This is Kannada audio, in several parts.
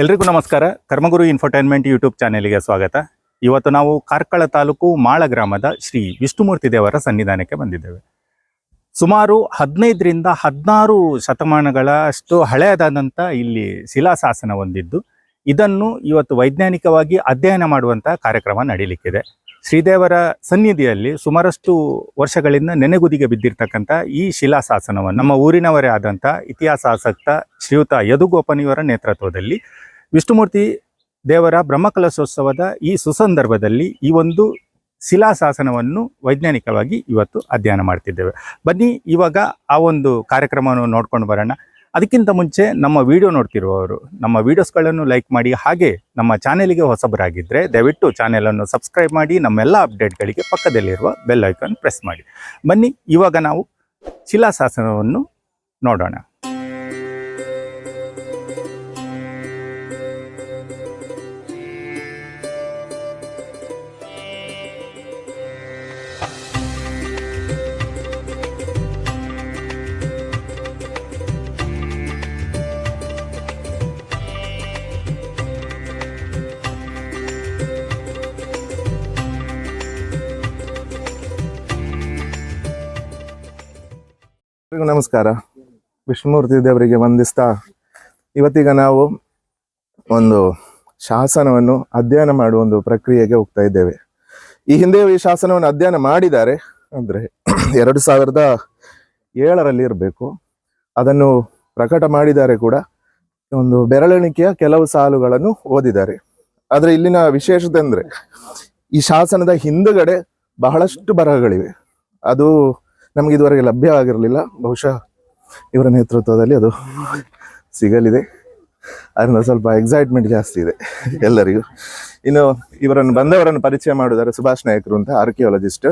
ಎಲ್ರಿಗೂ ನಮಸ್ಕಾರ. ಕರ್ಮಗುರು ಇನ್ಫರ್ಟೈನ್ಮೆಂಟ್ ಯೂಟ್ಯೂಬ್ ಚಾನೆಲ್ಗೆ ಸ್ವಾಗತ. ಇವತ್ತು ನಾವು ಕಾರ್ಕಳ ತಾಲೂಕು ಮಾಳ ಗ್ರಾಮದ ಶ್ರೀ ವಿಷ್ಣುಮೂರ್ತಿ ದೇವರ ಸನ್ನಿಧಾನಕ್ಕೆ ಬಂದಿದ್ದೇವೆ. ಸುಮಾರು ಹದಿನೈದರಿಂದ ಹದಿನಾರು ಶತಮಾನಗಳಷ್ಟು ಹಳೆಯದಾದಂಥ ಇಲ್ಲಿ ಶಿಲಾಶಾಸನ ಹೊಂದಿದ್ದು, ಇದನ್ನು ಇವತ್ತು ವೈಜ್ಞಾನಿಕವಾಗಿ ಅಧ್ಯಯನ ಮಾಡುವಂಥ ಕಾರ್ಯಕ್ರಮ ನಡೀಲಿಕ್ಕಿದೆ. ಶ್ರೀದೇವರ ಸನ್ನಿಧಿಯಲ್ಲಿ ಸುಮಾರಷ್ಟು ವರ್ಷಗಳಿಂದ ನೆನೆಗುದಿಗೆ ಬಿದ್ದಿರ್ತಕ್ಕಂಥ ಈ ಶಿಲಾಶಾಸನವನ್ನು ನಮ್ಮ ಊರಿನವರೇ ಆದಂಥ ಇತಿಹಾಸಾಸಕ್ತ ಶ್ರೀಯುತ ಯದುಗೋಪನಿಯವರ ನೇತೃತ್ವದಲ್ಲಿ ವಿಷ್ಣುಮೂರ್ತಿ ದೇವರ ಬ್ರಹ್ಮಕಲಶೋತ್ಸವದ ಈ ಸುಸಂದರ್ಭದಲ್ಲಿ ಈ ಒಂದು ಶಿಲಾಶಾಸನವನ್ನು ವೈಜ್ಞಾನಿಕವಾಗಿ ಇವತ್ತು ಅಧ್ಯಯನ ಮಾಡ್ತಿದ್ದೇವೆ. ಬನ್ನಿ, ಇವಾಗ ಆ ಒಂದು ಕಾರ್ಯಕ್ರಮವನ್ನು ನೋಡ್ಕೊಂಡು ಬರೋಣ. ಅದಕ್ಕಿಂತ ಮುಂಚೆ ನಮ್ಮ ವಿಡಿಯೋ ನೋಡ್ತಿರುವವರು, ನಮ್ಮ ವಿಡಿಯೋಸ್ಗಳನ್ನು ಲೈಕ್ ಮಾಡಿ, ಹಾಗೆ ನಮ್ಮ ಚಾನೆಲ್ಗೆ ಹೊಸಬರಾಗಿದ್ದರೆ ದಯವಿಟ್ಟು ಚಾನೆಲನ್ನು ಸಬ್ಸ್ಕ್ರೈಬ್ ಮಾಡಿ, ನಮ್ಮೆಲ್ಲ ಅಪ್ಡೇಟ್ಗಳಿಗೆ ಪಕ್ಕದಲ್ಲಿರುವ ಬೆಲ್ ಐಕಾನ್ ಪ್ರೆಸ್ ಮಾಡಿ. ಬನ್ನಿ, ಇವಾಗ ನಾವು ಶಿಲಾಶಾಸನವನ್ನು ನೋಡೋಣ. ನಮಸ್ಕಾರ. ವಿಷ್ಣುಮೂರ್ತಿ ದೇವರಿಗೆ ವಂದಿಸ್ತಾ. ಇವತ್ತೀಗ ನಾವು ಒಂದು ಶಾಸನವನ್ನು ಅಧ್ಯಯನ ಮಾಡುವ ಒಂದು ಪ್ರಕ್ರಿಯೆಗೆ ಹೋಗ್ತಾ ಇದ್ದೇವೆ. ಈ ಹಿಂದೆ ಈ ಶಾಸನವನ್ನು ಅಧ್ಯಯನ ಮಾಡಿದ್ದಾರೆ. ಅಂದ್ರೆ ಎರಡು ಸಾವಿರದ ಏಳರಲ್ಲಿ ಇರಬೇಕು. ಅದನ್ನು ಪ್ರಕಟ ಮಾಡಿದ್ದಾರೆ ಕೂಡ. ಒಂದು ಬೆರಳೆಣಿಕೆಯ ಕೆಲವು ಸಾಲುಗಳನ್ನು ಓದಿದ್ದಾರೆ. ಆದ್ರೆ ಇಲ್ಲಿನ ವಿಶೇಷತೆ ಅಂದ್ರೆ ಈ ಶಾಸನದ ಹಿಂದುಗಡೆ ಬಹಳಷ್ಟು ಬರಹಗಳಿವೆ. ಅದು ನಮ್ಗೆ ಇದುವರೆಗೆ ಲಭ್ಯ ಆಗಿರಲಿಲ್ಲ. ಬಹುಶಃ ಇವರ ನೇತೃತ್ವದಲ್ಲಿ ಅದು ಸಿಗಲಿದೆ. ಅದರಿಂದ ಸ್ವಲ್ಪ ಎಕ್ಸೈಟ್ಮೆಂಟ್ ಜಾಸ್ತಿ ಇದೆ ಎಲ್ಲರಿಗೂ. ಇನ್ನು ಇವರನ್ನು ಬಂದವರನ್ನು ಪರಿಚಯ ಮಾಡಿದ್ದಾರೆ ಸುಭಾಷ್ ನಾಯಕರು ಅಂತ ಆರ್ಕಿಯಾಲಜಿಸ್ಟ್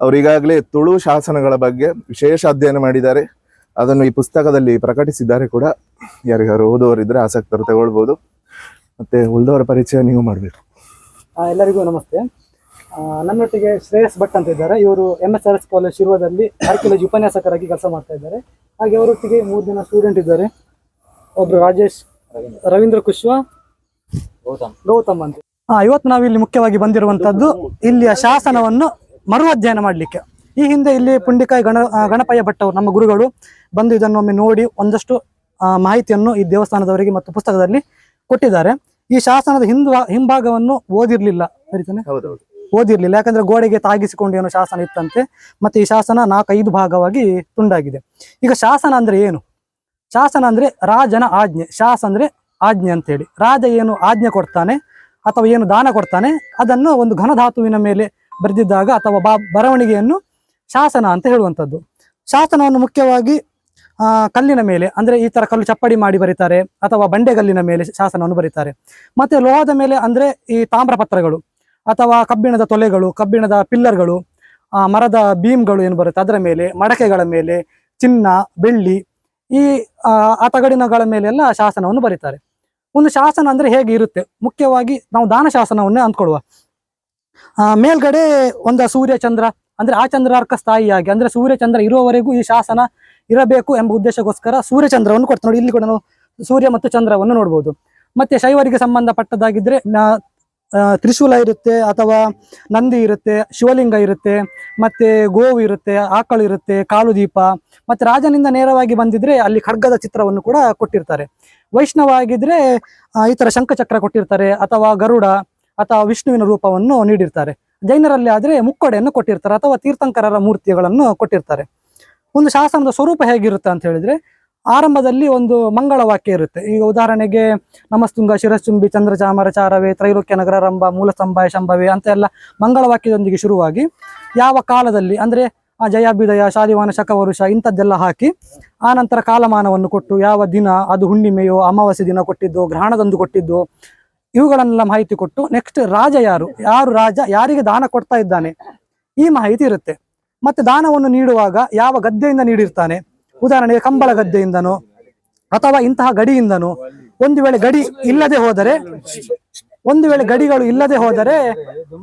ಅವರು ಈಗಾಗಲೇ ತುಳು ಶಾಸನಗಳ ಬಗ್ಗೆ ವಿಶೇಷ ಅಧ್ಯಯನ ಮಾಡಿದ್ದಾರೆ. ಅದನ್ನು ಈ ಪುಸ್ತಕದಲ್ಲಿ ಪ್ರಕಟಿಸಿದ್ದಾರೆ ಕೂಡ. ಯಾರಿಗಾರು ಓದುವರಿದ್ರೆ ಆಸಕ್ತರು ತಗೊಳ್ಬೋದು. ಮತ್ತೆ ಉಳಿದವರ ಪರಿಚಯ ನೀವು ಮಾಡಬೇಕು. ಎಲ್ಲರಿಗೂ ನಮಸ್ತೆ. ನನ್ನೊಟ್ಟಿಗೆ ಶ್ರೇಯಸ್ ಭಟ್ ಅಂತ ಇದ್ದಾರೆ. ಇವರು M S R S college ಶಿರ್ವದಲ್ಲಿ archaeology ಉಪನ್ಯಾಸಕರಾಗಿ ಕೆಲಸ ಮಾಡ್ತಾ ಇದ್ದಾರೆ. ಹಾಗೆ ಅವರೊಟ್ಟಿಗೆ ಮೂರು ಜನ ಸ್ಟೂಡೆಂಟ್ ಇದ್ದಾರೆ. ಒಬ್ರು ರಾಜೇಶ್ ರವೀಂದ್ರ. ಕುಶ್ವಾ ಗೌತಮ್. ಅಂತ. ಹಾ ಇವತ್ತು ನಾವು ಇಲ್ಲಿ ಮುಖ್ಯವಾಗಿ ಬಂದಿರುವಂತದ್ದು ಇಲ್ಲಿಯ ಶಾಸನವನ್ನು ಮರು ಅಧ್ಯಯನ ಮಾಡಲಿಕ್ಕೆ. ಈ ಹಿಂದೆ ಇಲ್ಲಿ ಪುಂಡಿಕಾಯಿ ಗಣ ಗಣಪಯ್ಯ ಭಟ್ ಅವರು ನಮ್ಮ ಗುರುಗಳು ಬಂದು ಇದನ್ನು ಒಮ್ಮೆ ನೋಡಿ ಒಂದಷ್ಟು ಮಾಹಿತಿಯನ್ನು ಈ ದೇವಸ್ಥಾನದವರಿಗೆ ಮತ್ತು ಪುಸ್ತಕದಲ್ಲಿ ಕೊಟ್ಟಿದ್ದಾರೆ. ಈ ಶಾಸನದ ಹಿಂದ್ ಹಿಂಭಾಗವನ್ನು ಓದಿರ್ಲಿಲ್ಲ ಸರಿತಾನೆ? ಹೌದೌದು ಓದಿರ್ಲಿಲ್ಲ. ಯಾಕಂದ್ರೆ ಗೋಡೆಗೆ ತಾಗಿಸಿಕೊಂಡು ಏನೋ ಶಾಸನ ಇತ್ತಂತೆ. ಮತ್ತೆ ಈ ಶಾಸನ ನಾಲ್ಕೈದು ಭಾಗವಾಗಿ ತುಂಡಾಗಿದೆ. ಈಗ ಶಾಸನ ಅಂದ್ರೆ ಏನು? ಶಾಸನ ಅಂದ್ರೆ ರಾಜನ ಆಜ್ಞೆ. ಶಾಸ ಅಂದ್ರೆ ಆಜ್ಞೆ ಅಂತೇಳಿ. ರಾಜ ಏನು ಆಜ್ಞೆ ಕೊಡ್ತಾನೆ ಅಥವಾ ಏನು ದಾನ ಕೊಡ್ತಾನೆ? ಅದನ್ನು ಒಂದು ಘನಧಾತುವಿನ ಮೇಲೆ ಬರೆದಿದ್ದಾಗ ಅಥವಾ ಬಾ ಬರವಣಿಗೆಯನ್ನು ಶಾಸನ ಅಂತ ಹೇಳುವಂಥದ್ದು. ಶಾಸನವನ್ನು ಮುಖ್ಯವಾಗಿ ಕಲ್ಲಿನ ಮೇಲೆ, ಅಂದ್ರೆ ಈ ತರ ಕಲ್ಲು ಚಪ್ಪಡಿ ಮಾಡಿ ಬರೀತಾರೆ, ಅಥವಾ ಬಂಡೆಗಲ್ಲಿನ ಮೇಲೆ ಶಾಸನವನ್ನು ಬರೀತಾರೆ. ಮತ್ತೆ ಲೋಹದ ಮೇಲೆ ಅಂದ್ರೆ ಈ ತಾಮ್ರ ಪತ್ರಗಳು. ಅಥವಾ ಕಬ್ಬಿಣದ ತೊಲೆಗಳು ಕಬ್ಬಿಣದ ಪಿಲ್ಲರ್ಗಳು ಮರದ ಬೀಮ್ಗಳು ಏನು ಬರುತ್ತೆ ಅದರ ಮೇಲೆ ಮಡಕೆಗಳ ಮೇಲೆ ಚಿನ್ನ ಬೆಳ್ಳಿ ಈ ಆ, ತಗಡಿನಗಳ ಮೇಲೆಲ್ಲ ಶಾಸನವನ್ನು ಬರೀತಾರೆ. ಒಂದು ಶಾಸನ ಅಂದ್ರೆ ಹೇಗೆ ಇರುತ್ತೆ? ಮುಖ್ಯವಾಗಿ ನಾವು ದಾನ ಶಾಸನವನ್ನೇ ಅಂದ್ಕೊಳ್ಳುವ. ಆ, ಮೇಲ್ಗಡೆ ಒಂದು ಸೂರ್ಯ ಚಂದ್ರ ಅಂದ್ರೆ ಆ ಚಂದ್ರಾರ್ಕ ಸ್ಥಾಯಿಯಾಗಿ ಅಂದ್ರೆ ಸೂರ್ಯ ಚಂದ್ರ ಇರುವವರೆಗೂ ಈ ಶಾಸನ ಇರಬೇಕು ಎಂಬ ಉದ್ದೇಶಕ್ಕೋಸ್ಕರ ಸೂರ್ಯ ಚಂದ್ರವನ್ನು ಕೊಡ್ತಾರೆ ನೋಡಿ ಇಲ್ಲಿ ಕೂಡ ನಾವು ಸೂರ್ಯ ಮತ್ತು ಚಂದ್ರವನ್ನು ನೋಡ್ಬೋದು. ಮತ್ತೆ ಶೈವರಿಗೆ ಸಂಬಂಧಪಟ್ಟದಾಗಿದ್ರೆ ತ್ರಿಶೂಲ ಇರುತ್ತೆ, ಅಥವಾ ನಂದಿ ಇರುತ್ತೆ, ಶಿವಲಿಂಗ ಇರುತ್ತೆ, ಮತ್ತೆ ಗೋವು ಇರುತ್ತೆ, ಆಕಳು ಇರುತ್ತೆ ಕಾಲು ದೀಪ, ಮತ್ತೆ ರಾಜನಿಂದ ನೇರವಾಗಿ ಬಂದಿದ್ರೆ ಅಲ್ಲಿ ಖಡ್ಗದ ಚಿತ್ರವನ್ನು ಕೂಡ ಕೊಟ್ಟಿರ್ತಾರೆ. ವೈಷ್ಣವ ಆಗಿದ್ರೆ ಈ ತರ ಶಂಖಚಕ್ರ ಕೊಟ್ಟಿರ್ತಾರೆ, ಅಥವಾ ಗರುಡ, ಅಥವಾ ವಿಷ್ಣುವಿನ ರೂಪವನ್ನು ನೀಡಿರ್ತಾರೆ. ಜೈನರಲ್ಲಿ ಆದ್ರೆ ಮುಕ್ಕೊಡೆಯನ್ನು ಕೊಟ್ಟಿರ್ತಾರೆ, ಅಥವಾ ತೀರ್ಥಂಕರರ ಮೂರ್ತಿಗಳನ್ನು ಕೊಟ್ಟಿರ್ತಾರೆ. ಒಂದು ಶಾಸನದ ಸ್ವರೂಪ ಹೇಗಿರುತ್ತೆ ಅಂತ ಹೇಳಿದ್ರೆ ಆರಂಭದಲ್ಲಿ ಒಂದು ಮಂಗಳ ವಾಕ್ಯ ಇರುತ್ತೆ. ಈಗ ಉದಾಹರಣೆಗೆ, ನಮಸ್ತುಂಗ ಶಿರಶ್ಚುಂಬಿ ಚಂದ್ರಚಾಮರ ಚಾರವೇ, ತ್ರೈಲೋಕ್ಯ ನಗರಾರಂಭ ಸಂಭಾಯ ಶಂಭವೇ ಅಂತ ಎಲ್ಲ ಮಂಗಳ ವಾಕ್ಯದೊಂದಿಗೆ ಶುರುವಾಗಿ ಯಾವ ಕಾಲದಲ್ಲಿ, ಅಂದ್ರೆ ಆ ಜಯಾಭ್ಯುದಯ ಶಾಲಿವಾನ ಶಕವರುಷ ಇಂಥದ್ದೆಲ್ಲ ಹಾಕಿ, ಆ ನಂತರ ಕಾಲಮಾನವನ್ನು ಕೊಟ್ಟು ಯಾವ ದಿನ, ಅದು ಹುಣ್ಣಿಮೆಯೋ, ಅಮಾವಾಸ್ಯೆ ದಿನ ಕೊಟ್ಟಿದ್ದು, ಗ್ರಹಣದಂದು ಕೊಟ್ಟಿದ್ದು, ಇವುಗಳನ್ನೆಲ್ಲ ಮಾಹಿತಿ ಕೊಟ್ಟು ನೆಕ್ಸ್ಟ್ ರಾಜ ಯಾರು? ಯಾರು ರಾಜ? ಯಾರಿಗೆ ದಾನ ಕೊಡ್ತಾ ಇದ್ದಾನೆ? ಈ ಮಾಹಿತಿ ಇರುತ್ತೆ. ಮತ್ತೆ ದಾನವನ್ನು ನೀಡುವಾಗ ಯಾವ ಗದ್ದೆಯಿಂದ ನೀಡಿರ್ತಾನೆ? ಉದಾಹರಣೆಗೆ ಕಂಬಳ ಗದ್ದೆಯಿಂದನೋ ಅಥವಾ ಇಂತಹ ಗಡಿಯಿಂದನೋ, ಒಂದು ವೇಳೆ ಗಡಿ ಇಲ್ಲದೆ ಹೋದರೆ, ಒಂದು ವೇಳೆ ಗಡಿಗಳು ಇಲ್ಲದೆ ಹೋದರೆ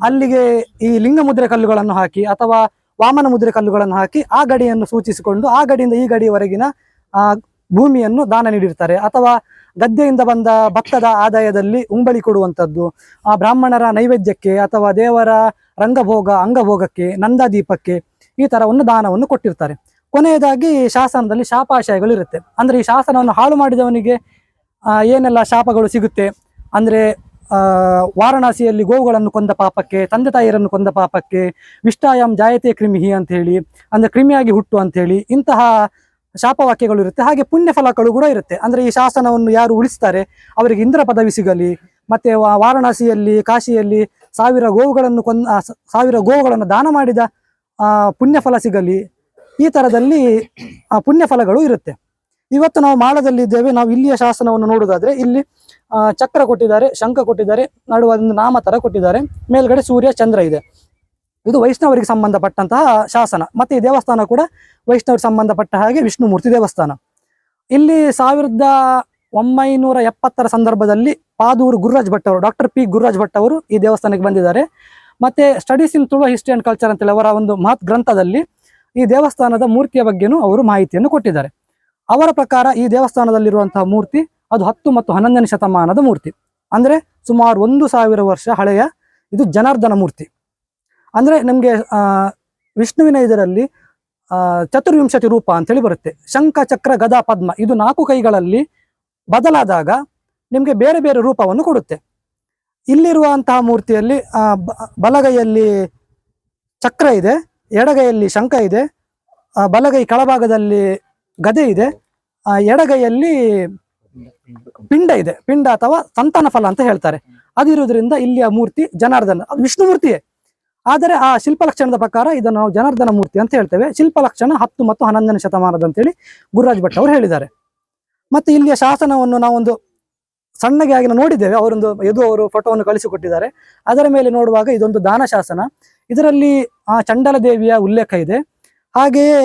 ಅಲ್ಲಿಗೆ ಈ ಲಿಂಗ ಮುದ್ರೆ ಕಲ್ಲುಗಳನ್ನು ಹಾಕಿ ಅಥವಾ ವಾಮನ ಮುದ್ರೆ ಕಲ್ಲುಗಳನ್ನು ಹಾಕಿ ಆ ಗಡಿಯನ್ನು ಸೂಚಿಸಿಕೊಂಡು ಆ ಗಡಿಯಿಂದ ಈ ಗಡಿಯವರೆಗಿನ ಆ, ಭೂಮಿಯನ್ನು ದಾನ ನೀಡಿರ್ತಾರೆ. ಅಥವಾ ಗದ್ದೆಯಿಂದ ಬಂದ ಭಕ್ತದ ಆದಾಯದಲ್ಲಿ ಉಂಬಳಿ ಕೊಡುವಂಥದ್ದು, ಆ ಬ್ರಾಹ್ಮಣರ ನೈವೇದ್ಯಕ್ಕೆ ಅಥವಾ ದೇವರ ರಂಗಭೋಗ, ಅಂಗಭೋಗಕ್ಕೆ, ನಂದಾದೀಪಕ್ಕೆ ಈ ತರವನ್ನು ದಾನವನ್ನು ಕೊಟ್ಟಿರ್ತಾರೆ. ಕೊನೆಯದಾಗಿ ಶಾಸನದಲ್ಲಿ ಶಾಪಾಶಯಗಳು ಇರುತ್ತೆ. ಅಂದರೆ ಈ ಶಾಸನವನ್ನು ಹಾಳು ಮಾಡಿದವನಿಗೆ ಏನೆಲ್ಲ ಶಾಪಗಳು ಸಿಗುತ್ತೆ? ಅಂದರೆ ವಾರಣಾಸಿಯಲ್ಲಿ ಗೋವುಗಳನ್ನು ಕೊಂದ ಪಾಪಕ್ಕೆ, ತಂದೆ ತಾಯಿಯರನ್ನು ಕೊಂದ ಪಾಪಕ್ಕೆ ವಿಷ್ಟಾಯಂ ಜಾಯತೆ ಕ್ರಿಮಿಹಿ ಅಂತ ಹೇಳಿ, ಅಂದರೆ ಕ್ರಿಮಿಯಾಗಿ ಹುಟ್ಟು ಅಂತ ಹೇಳಿ ಇಂತಹ ಶಾಪವಾಕ್ಯಗಳು ಇರುತ್ತೆ. ಹಾಗೆ ಪುಣ್ಯ ಫಲಗಳು ಕೂಡ ಇರುತ್ತೆ. ಅಂದರೆ ಈ ಶಾಸನವನ್ನು ಯಾರು ಉಳಿಸ್ತಾರೆ? ಅವರಿಗೆ ಇಂದ್ರ ಪದವಿ ಸಿಗಲಿ, ಮತ್ತೆ ವಾರಣಾಸಿಯಲ್ಲಿ, ಕಾಶಿಯಲ್ಲಿ ಸಾವಿರ ಗೋವುಗಳನ್ನು ಕೊಂದ ಸಾವಿರ ಗೋವುಗಳನ್ನು ದಾನ ಮಾಡಿದ ಪುಣ್ಯ ಫಲ ಸಿಗಲಿ ಈ ತರದಲ್ಲಿ ಆ ಪುಣ್ಯ ಫಲಗಳು ಇರುತ್ತೆ. ಇವತ್ತು ನಾವು ಮಾಳದಲ್ಲಿ ಇದ್ದೇವೆ. ನಾವು ಇಲ್ಲಿಯ ಶಾಸನವನ್ನು ನೋಡುವುದಾದ್ರೆ ಇಲ್ಲಿ ಚಕ್ರ ಕೊಟ್ಟಿದ್ದಾರೆ, ಶಂಖ ಕೊಟ್ಟಿದ್ದಾರೆ, ನಡುವ ಒಂದು ನಾಮ ತರ ಕೊಟ್ಟಿದ್ದಾರೆ. ಮೇಲ್ಗಡೆ ಸೂರ್ಯ, ಚಂದ್ರ ಇದೆ. ಇದು ವೈಷ್ಣವರಿಗೆ ಸಂಬಂಧಪಟ್ಟಂತಹ ಶಾಸನ. ಮತ್ತೆ ಈ ದೇವಸ್ಥಾನ ಕೂಡ ವೈಷ್ಣವರಿಗೆ ಸಂಬಂಧಪಟ್ಟ ಹಾಗೆ ವಿಷ್ಣುಮೂರ್ತಿ ದೇವಸ್ಥಾನ. ಇಲ್ಲಿ ಸಾವಿರದ ಒಂಬೈನೂರ ಎಪ್ಪತ್ತರ ಸಂದರ್ಭದಲ್ಲಿ ಪಾದೂರು ಗುರುರಾಜ್ ಭಟ್ ಅವರು, ಡಾಕ್ಟರ್ ಪಿ ಗುರುರಾಜ್ ಭಟ್ ಅವರು ಈ ದೇವಸ್ಥಾನಕ್ಕೆ ಬಂದಿದ್ದಾರೆ. ಮತ್ತೆ studies in Tulu history and culture ಅಂತೇಳಿ ಅವರ ಒಂದು ಮಹತ್ ಗ್ರಂಥದಲ್ಲಿ ಈ ದೇವಸ್ಥಾನದ ಮೂರ್ತಿಯ ಬಗ್ಗೆನೂ ಅವರು ಮಾಹಿತಿಯನ್ನು ಕೊಟ್ಟಿದ್ದಾರೆ. ಅವರ ಪ್ರಕಾರ ಈ ದೇವಸ್ಥಾನದಲ್ಲಿರುವಂತಹ ಮೂರ್ತಿ ಅದು ಹತ್ತು ಮತ್ತು ಹನ್ನೊಂದನೇ ಶತಮಾನದ ಮೂರ್ತಿ. ಅಂದ್ರೆ ಸುಮಾರು ಒಂದು ಸಾವಿರ ವರ್ಷ ಹಳೆಯ ಇದು ಜನಾರ್ದನ ಮೂರ್ತಿ. ಅಂದ್ರೆ ನಮಗೆ ವಿಷ್ಣುವಿನ ಇದರಲ್ಲಿ ಚತುರ್ವಿಂಶತಿ ರೂಪ ಅಂತೇಳಿ ಬರುತ್ತೆ. ಶಂಖ, ಚಕ್ರ, ಗದಾ, ಪದ್ಮ ಇದು ನಾಲ್ಕು ಕೈಗಳಲ್ಲಿ ಬದಲಾದಾಗ ನಿಮಗೆ ಬೇರೆ ಬೇರೆ ರೂಪವನ್ನು ಕೊಡುತ್ತೆ. ಇಲ್ಲಿರುವಂತಹ ಮೂರ್ತಿಯಲ್ಲಿ ಬಲಗೈಯಲ್ಲಿ ಚಕ್ರ ಇದೆ. ಎಡಗೈಯಲ್ಲಿ ಶಂಖ ಇದೆ ಬಲಗೈ ಕೆಳಭಾಗದಲ್ಲಿ ಗದೆ ಇದೆ ಎಡಗೈಯಲ್ಲಿ ಪಿಂಡ ಇದೆ. ಪಿಂಡ ಅಥವಾ ಸಂತಾನ ಫಲ ಅಂತ ಹೇಳ್ತಾರೆ. ಅದಿರುವುದರಿಂದ ಇಲ್ಲಿಯ ಮೂರ್ತಿ ಜನಾರ್ದನ. ಅದು ವಿಷ್ಣು ಮೂರ್ತಿಯೇ. ಆದರೆ ಆ ಶಿಲ್ಪ ಲಕ್ಷಣದ ಪ್ರಕಾರ ಇದನ್ನು ನಾವು ಜನಾರ್ದನ ಮೂರ್ತಿ ಅಂತ ಹೇಳ್ತೇವೆ. ಶಿಲ್ಪ ಲಕ್ಷಣ ಹತ್ತು ಮತ್ತು ಹನ್ನೊಂದನೇ ಶತಮಾನದ ಅಂತೇಳಿ ಗುರುರಾಜ್ ಭಟ್ ಅವರು ಹೇಳಿದ್ದಾರೆ. ಮತ್ತೆ ಇಲ್ಲಿಯ ಶಾಸನವನ್ನು ನಾವೊಂದು ಸಣ್ಣಗೆ ಆಗಿ ನೋಡಿದ್ದೇವೆ. ಅವರೊಂದು ಯದು ಅವರು ಫೋಟೋವನ್ನು ಕಳಿಸಿಕೊಟ್ಟಿದ್ದಾರೆ. ಅದರ ಮೇಲೆ ನೋಡುವಾಗ ಇದೊಂದು ದಾನ ಶಾಸನ. ಇದರಲ್ಲಿ ಆ ಚಂಡಲ ದೇವಿಯ ಉಲ್ಲೇಖ ಇದೆ. ಹಾಗೆಯೇ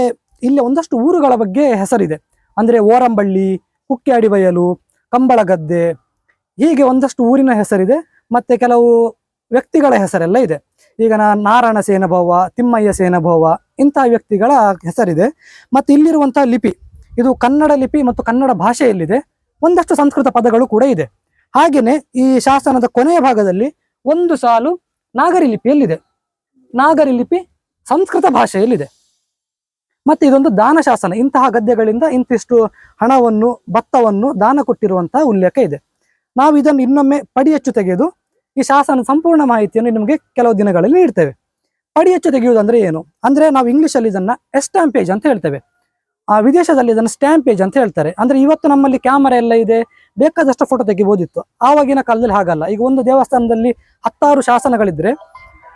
ಇಲ್ಲಿ ಒಂದಷ್ಟು ಊರುಗಳ ಬಗ್ಗೆ ಹೆಸರಿದೆ. ಅಂದರೆ ಓರಂಬಳ್ಳಿ, ಕುಕ್ಕ್ಯಾಡಿ ಬಯಲು, ಕಂಬಳಗದ್ದೆ, ಹೀಗೆ ಒಂದಷ್ಟು ಊರಿನ ಹೆಸರಿದೆ. ಮತ್ತೆ ಕೆಲವು ವ್ಯಕ್ತಿಗಳ ಹೆಸರೆಲ್ಲ ಇದೆ. ಈಗ ನಾ ನಾರಾಯಣ ಸೇನಭವ, ತಿಮ್ಮಯ್ಯ ಸೇನಭವ ಇಂತಹ ವ್ಯಕ್ತಿಗಳ ಹೆಸರಿದೆ. ಮತ್ತು ಇಲ್ಲಿರುವಂತಹ ಲಿಪಿ, ಇದು ಕನ್ನಡ ಲಿಪಿ ಮತ್ತು ಕನ್ನಡ ಭಾಷೆಯಲ್ಲಿದೆ. ಒಂದಷ್ಟು ಸಂಸ್ಕೃತ ಪದಗಳು ಕೂಡ ಇದೆ. ಹಾಗೆಯೇ ಈ ಶಾಸನದ ಕೊನೆಯ ಭಾಗದಲ್ಲಿ ಒಂದು ಸಾಲು ನಾಗರಿ ಲಿಪಿಯಲ್ಲಿದೆ. ನಾಗರಿ ಲಿಪಿ ಸಂಸ್ಕೃತ ಭಾಷೆಯಲ್ಲಿದೆ. ಮತ್ತೆ ಇದೊಂದು ದಾನ ಶಾಸನ. ಇಂತಹ ಗದ್ಯಗಳಿಂದ ಇಂತಿಷ್ಟು ಹಣವನ್ನು, ಭತ್ತವನ್ನು, ದಾನ ಕೊಟ್ಟಿರುವಂತಹ ಉಲ್ಲೇಖ ಇದೆ. ನಾವು ಇದನ್ನು ಇನ್ನೊಮ್ಮೆ ಪಡಿಯಚ್ಚು ತೆಗೆದು ಈ ಶಾಸನ ಸಂಪೂರ್ಣ ಮಾಹಿತಿಯನ್ನು ನಿಮಗೆ ಕೆಲವು ದಿನಗಳಲ್ಲಿ ನೀಡ್ತೇವೆ. ಪಡಿಯಚ್ಚು ತೆಗೆಯುವುದಂದ್ರೆ ಏನು? ಅಂದ್ರೆ ನಾವು ಇಂಗ್ಲಿಷಲ್ಲಿ ಇದನ್ನ ಎಸ್ಟಾಂಪೇಜ್ ಅಂತ ಹೇಳ್ತೇವೆ. ಆ ವಿದೇಶದಲ್ಲಿ ಇದನ್ನು ಸ್ಟ್ಯಾಂಪೇಜ್ ಅಂತ ಹೇಳ್ತಾರೆ. ಅಂದ್ರೆ ಇವತ್ತು ನಮ್ಮಲ್ಲಿ ಕ್ಯಾಮರಾ ಎಲ್ಲ ಇದೆ, ಬೇಕಾದಷ್ಟು ಫೋಟೋ ತೆಗಿಬೋದಿತ್ತು. ಆವಾಗಿನ ಕಾಲದಲ್ಲಿ ಹಾಗಲ್ಲ. ಈಗ ಒಂದು ದೇವಸ್ಥಾನದಲ್ಲಿ ಹತ್ತಾರು ಶಾಸನಗಳಿದ್ರೆ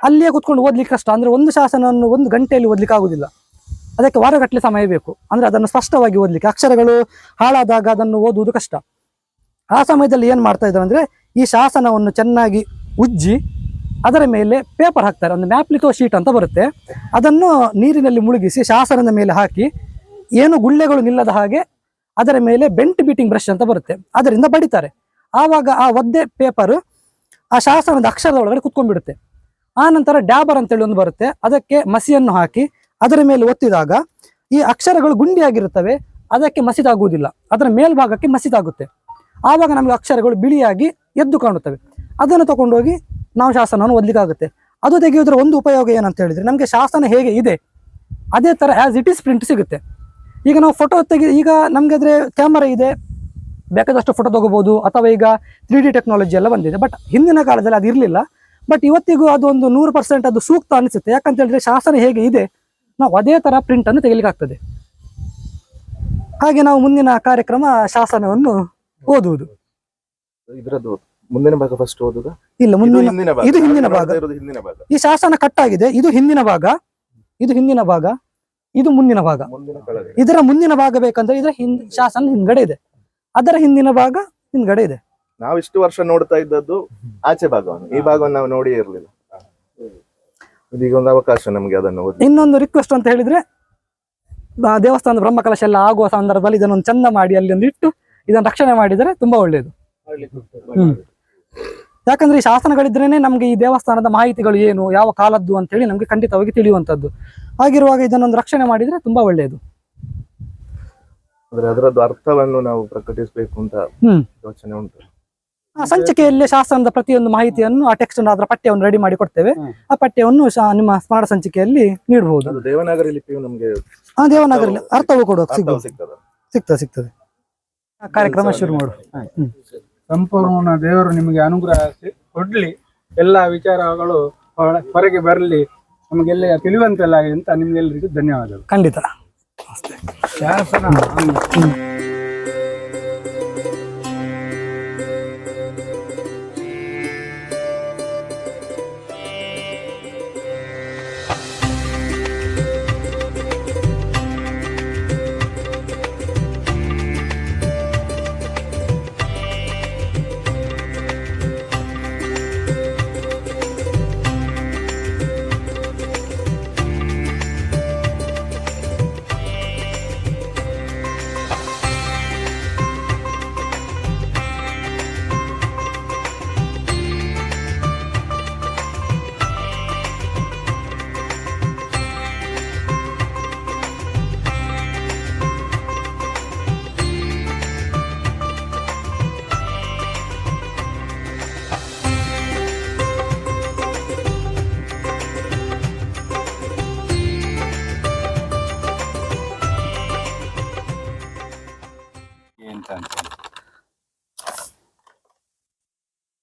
ಅಲ್ಲಿಯೇ ಕುತ್ಕೊಂಡು ಓದ್ಲಿಕ್ಕೆ ಕಷ್ಟ. ಅಂದ್ರೆ ಒಂದು ಶಾಸನವನ್ನು ಒಂದು ಗಂಟೆಯಲ್ಲಿ ಓದ್ಲಿಕ್ಕೆ ಆಗುದಿಲ್ಲ. ಅದಕ್ಕೆ ವಾರಗಟ್ಟಲೆ ಸಮಯ ಬೇಕು. ಅಂದ್ರೆ ಅದನ್ನು ಸ್ಪಷ್ಟವಾಗಿ ಓದ್ಲಿಕ್ಕೆ, ಅಕ್ಷರಗಳು ಹಾಳಾದಾಗ ಅದನ್ನು ಓದುವುದು ಕಷ್ಟ. ಆ ಸಮಯದಲ್ಲಿ ಏನು ಮಾಡ್ತಾ ಇದ್ದಾರೆ ಅಂದ್ರೆ, ಈ ಶಾಸನವನ್ನು ಚೆನ್ನಾಗಿ ಉಜ್ಜಿ, ಅದರ ಮೇಲೆ ಪೇಪರ್ ಹಾಕ್ತಾರೆ. ಒಂದು ಮ್ಯಾಪ್ಲಿಕೋ ಶೀಟ್ ಅಂತ ಬರುತ್ತೆ. ಅದನ್ನು ನೀರಿನಲ್ಲಿ ಮುಳುಗಿಸಿ, ಶಾಸನದ ಮೇಲೆ ಹಾಕಿ, ಏನು ಗುಳ್ಳೆಗಳು ನಿಲ್ಲದ ಹಾಗೆ ಅದರ ಮೇಲೆ ಬೆಂಟ್ ಬೀಟಿಂಗ್ ಬ್ರಷ್ ಅಂತ ಬರುತ್ತೆ. ಅದರಿಂದ ಬಡಿತಾರೆ. ಆವಾಗ ಆ ಒದ್ದೆ ಪೇಪರ್ ಆ ಶಾಸನದ ಅಕ್ಷರದ ಒಳಗಡೆ ಕುತ್ಕೊಂಡ್ಬಿಡುತ್ತೆ. ಆ ನಂತರ ಡ್ಯಾಬರ್ ಅಂತೇಳಿ ಒಂದು ಬರುತ್ತೆ. ಅದಕ್ಕೆ ಮಸಿಯನ್ನು ಹಾಕಿ ಅದರ ಮೇಲೆ ಒತ್ತಿದಾಗ ಈ ಅಕ್ಷರಗಳು ಗುಂಡಿಯಾಗಿರುತ್ತವೆ, ಅದಕ್ಕೆ ಮಸಿದಾಗುವುದಿಲ್ಲ. ಅದರ ಮೇಲ್ಭಾಗಕ್ಕೆ ಮಸಿದಾಗುತ್ತೆ. ಆವಾಗ ನಮಗೆ ಅಕ್ಷರಗಳು ಬಿಳಿಯಾಗಿ ಎದ್ದು ಕಾಣುತ್ತವೆ. ಅದನ್ನು ತಗೊಂಡೋಗಿ ನಾವು ಶಾಸನವನ್ನು ಓದ್ಲಿಕ್ಕಾಗುತ್ತೆ. ಅದು ತೆಗೆಯೋದ್ರ ಒಂದು ಉಪಯೋಗ ಏನಂತ ಹೇಳಿದ್ರೆ, ನಮಗೆ ಶಾಸನ ಹೇಗೆ ಇದೆ, ಅದೇ ಥರ ಆ್ಯಸ್ ಇಟ್ ಈಸ್ ಪ್ರಿಂಟ್ ಸಿಗುತ್ತೆ. ಈಗ ನಾವು ಫೋಟೋ ತೆಗೆ, ಈಗ ನಮಗೆ ಅಂದರೆ ಕ್ಯಾಮರಾ ಇದೆ, ಬೇಕಾದಷ್ಟು ಫೋಟೋ ತಗೋಬಹುದು ಅಥವಾ ಈಗ ತ್ರೀ ಡಿ ಟೆಕ್ನಾಲಜಿ ಎಲ್ಲ ಬಂದಿದೆ. ಬಟ್ ಹಿಂದಿನ ಕಾಲದಲ್ಲಿ ಅದು ಇರಲಿಲ್ಲ. ಬಟ್ ಇವತ್ತಿಗೂ ಅದು ಒಂದು ನೂರು ಪರ್ಸೆಂಟ್ ಅದು ಸೂಕ್ತ ಅನಿಸುತ್ತೆ. ಯಾಕಂತ ಹೇಳಿದ್ರೆ ಶಾಸನ ಹೇಗೆ ಇದೆ ನಾವು ಅದೇ ತರ ಪ್ರಿಂಟ್ ಅನ್ನು ತೆಗಿಲಿಕ್ಕೆ ಆಗ್ತದೆ. ಹಾಗೆ ನಾವು ಮುಂದಿನ ಕಾರ್ಯಕ್ರಮ ಶಾಸನವನ್ನು ಓದುವುದು. ಇದರದ್ದು ಮುಂದಿನ ಭಾಗ ಫಸ್ಟ್ ಓದುದ? ಇಲ್ಲ ಮುಂದಿನ ಇದು ಹಿಂದಿನ ಭಾಗ. ಈ ಶಾಸನ ಆಗಿದೆ. ಇದು ಹಿಂದಿನ ಭಾಗ. ಇದು ಹಿಂದಿನ ಭಾಗ. ಇದು ಮುಂದಿನ ಭಾಗ. ಇದರ ಮುಂದಿನ ಭಾಗ ಬೇಕಂದ್ರೆ ಇದರ ಹಿಂದ್ ಶಾಸನ ಹಿಂದ್ಗಡೆ ಇದೆ. ಅದರ ಹಿಂದಿನ ಭಾಗ ಹಿಂದ್ಗಡೆ ಇದೆ. ನಾವು ಇಷ್ಟು ವರ್ಷ ನೋಡ್ತಾ ಇದ್ದದ್ದು ಆಚೆ ಭಾಗವನ್ನು. ಈ ಭಾಗವನ್ನು ನಾವು ನೋಡಿ ಇರಲಿಲ್ಲ. ಇದೀಗ ಒಂದು ಅವಕಾಶ ನಮ್ಗೆ ಅದನ್ನು ಓದಿ ಇನ್ನೊಂದು ರಿಕ್ವೆಸ್ಟ್ ಅಂತ ಹೇಳಿದ್ರೆ ಆ ದೇವಸ್ಥಾನದ ಬ್ರಹ್ಮಕಲಶ ಎಲ್ಲ ಆಗುವ ಸಂದರ್ಭದಲ್ಲಿ ಇದನ್ನೊಂದು ಚಂದ ಮಾಡಿ ಅಲ್ಲಿ ಒಂದು ಇಟ್ಟು ಇದನ್ನು ರಕ್ಷಣೆ ಮಾಡಿದರೆ ತುಂಬಾ ಒಳ್ಳೇದು. ಯಾಕಂದ್ರೆ ಈ ಶಾಸನಗಳಿದ್ರೇನೆ ನಮ್ಗೆ ಈ ದೇವಸ್ಥಾನದ ಮಾಹಿತಿಗಳು ಏನು ಯಾವ ಕಾಲದ್ದು ಅಂತ ಹೇಳಿ ನಮ್ಗೆ ಖಂಡಿತವಾಗಿ ತಿಳಿಯುವಂತದ್ದು ಹಾಗಿರುವಾಗ ಇದನ್ನೊಂದು ರಕ್ಷಣೆ ಮಾಡಿದ್ರೆ ತುಂಬಾ ಒಳ್ಳೆಯದು ಅಂದ್ರೆ ಅದರದ್ದು ಅರ್ಥವನ್ನು ನಾವು ಪ್ರಕಟಿಸಬೇಕು ಅಂತ ಯೋಚನೆ ಉಂಟು. ಸಂಚಿಕೆಯಲ್ಲಿ ಶಾಸನದ ಪ್ರತಿಯೊಂದು ಮಾಹಿತಿಯನ್ನು ಆ ಟೆಕ್ಸ್ಟ್ ಅದರ ಪಠ್ಯವನ್ನು ರೆಡಿ ಮಾಡಿ ಕೊಡ್ತೇವೆ. ಆ ಪಠ್ಯವನ್ನು ಶಾ- ನಿಮ್ಮ ಸ್ಮಾರಕ ಸಂಚಿಕೆಯಲ್ಲಿ ನೀಡಬಹುದು. ದೇವನಾಗರಿ ಲಿಪಿಯು ನಮಗೆ ಆ ದೇವನಾಗರಿ ಅರ್ಥವು ಕೊಡುವ ಸಿಗ್ತದ. ಸಿಗ್ತದೆ ಸಿಗ್ತದೆ. ಆ ಕಾರ್ಯಕ್ರಮ ಶುರು ಮಾಡು ಸಂಪೂರ್ಣ ದೇವರು ನಿಮಗೆ ಅನುಗ್ರಹ ಕೊಡ್ಲಿ. ಎಲ್ಲಾ ವಿಚಾರಗಳು ಹೊರ- ಹೊರಗೆ ಬರಲಿ. ನಮಗೆಲ್ಲ ತಿಳಿಯುವಂತೆಲ್ಲ ಆಗಿದೆ ಅಂತ ನಿಮ್ಗೆಲ್ಲರಿಗೂ ಧನ್ಯವಾದಗಳು. ಖಂಡಿತ. ಶಾಸನ.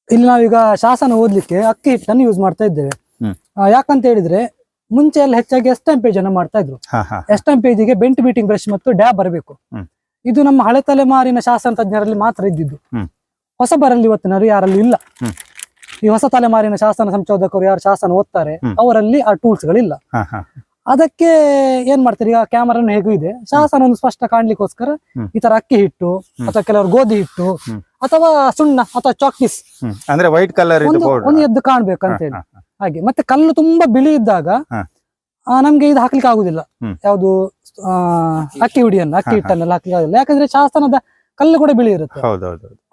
ಇಲ್ಲಿ ನಾವೀಗ ಶಾಸನ ಓದ್ಲಿಕ್ಕೆ ಅಕ್ಕಿ ಹಿಟ್ಟನ್ನು ಯೂಸ್ ಮಾಡ್ತಾ ಇದ್ದೇವೆ. ಆ, ಯಾಕಂತ ಹೇಳಿದ್ರೆ ಮುಂಚೆ ಎಲ್ಲ ಹೆಚ್ಚಾಗಿ ಎಸ್ಟೈಮ್ ಪೇಜ್ ಅನ್ನು ಮಾಡ್ತಾ ಇದ್ರು ಹಾ ಹಾ ಎಸ್ಟೈಮ್ ಪೇಜಿಗೆ ಬೆಂಟ್ ಬೀಟಿಂಗ್ ಬ್ರಷ್ ಮತ್ತು ಡ್ಯಾಬ್ ಬರಬೇಕು ಹ್ಮ್. ಇದು ನಮ್ಮ ಹಳೆ ತಲೆಮಾರಿನ ಶಾಸನ ತಜ್ಞರಲ್ಲಿ ಮಾತ್ರ ಇದ್ದಿದ್ದು ಹ್ಮ್. ಹೊಸಬರಲ್ಲಿ ಇವತ್ತಿನವರು ಯಾರಲ್ಲೂ ಇಲ್ಲ ಹ್ಮ್. ಈ ಹೊಸ ತಲೆಮಾರಿನ ಶಾಸನ ಸಂಶೋಧಕರು ಯಾರು ಶಾಸನ ಓದ್ತಾರೆ ಹ್ಮ್. ಅವರಲ್ಲಿ ಆ ಟೂಲ್ಸ್ ಗಳಿಲ್ಲ ಹಾ ಹಾ ಅದಕ್ಕೆ ಏನ್ ಮಾಡ್ತಾರೆ? ಈಗ ಕ್ಯಾಮರಾನು ಹೇಗೂ ಇದೆ. ಶಾಸನ ಒಂದು ಸ್ಪಷ್ಟ ಕಾಣ್ಲಿಕ್ಕೋಸ್ಕರ ಈ ತರ ಅಕ್ಕಿ ಹಿಟ್ಟು ಅಥವಾ ಕೆಲವರು ಗೋಧಿ ಹಿಟ್ಟು ಅಥವಾ ಸುಣ್ಣ ಅಥವಾ ಚಾಕ್ಪೀಸ್ ಅಂದ್ರೆ ವೈಟ್ ಕಲರ್ ಒಂದು ಎದ್ದು ಕಾಣ್ಬೇಕಂತ ಹೇಳಿ. ಹಾಗೆ. ಮತ್ತೆ ಕಲ್ಲು ತುಂಬಾ ಬಿಳಿ ಇದ್ದಾಗ ಆ, ನಮ್ಗೆ ಇದು ಹಾಕ್ಲಿಕ್ಕೆ ಆಗುದಿಲ್ಲ. ಯಾವ್ದು ಅಕ್ಕಿ ಹುಡಿಯನ್ನ ಅಕ್ಕಿ. ಹಿಟ್ಟನ್ನೆಲ್ಲ ಹಾಕ್ಲಿಕ್ಕೆ ಆಗುದಿಲ್ಲ. ಯಾಕಂದ್ರೆ ಶಾಸನದ ಕಲ್ಲು ಕೂಡ ಬಿಳಿ ಇರುತ್ತೆ.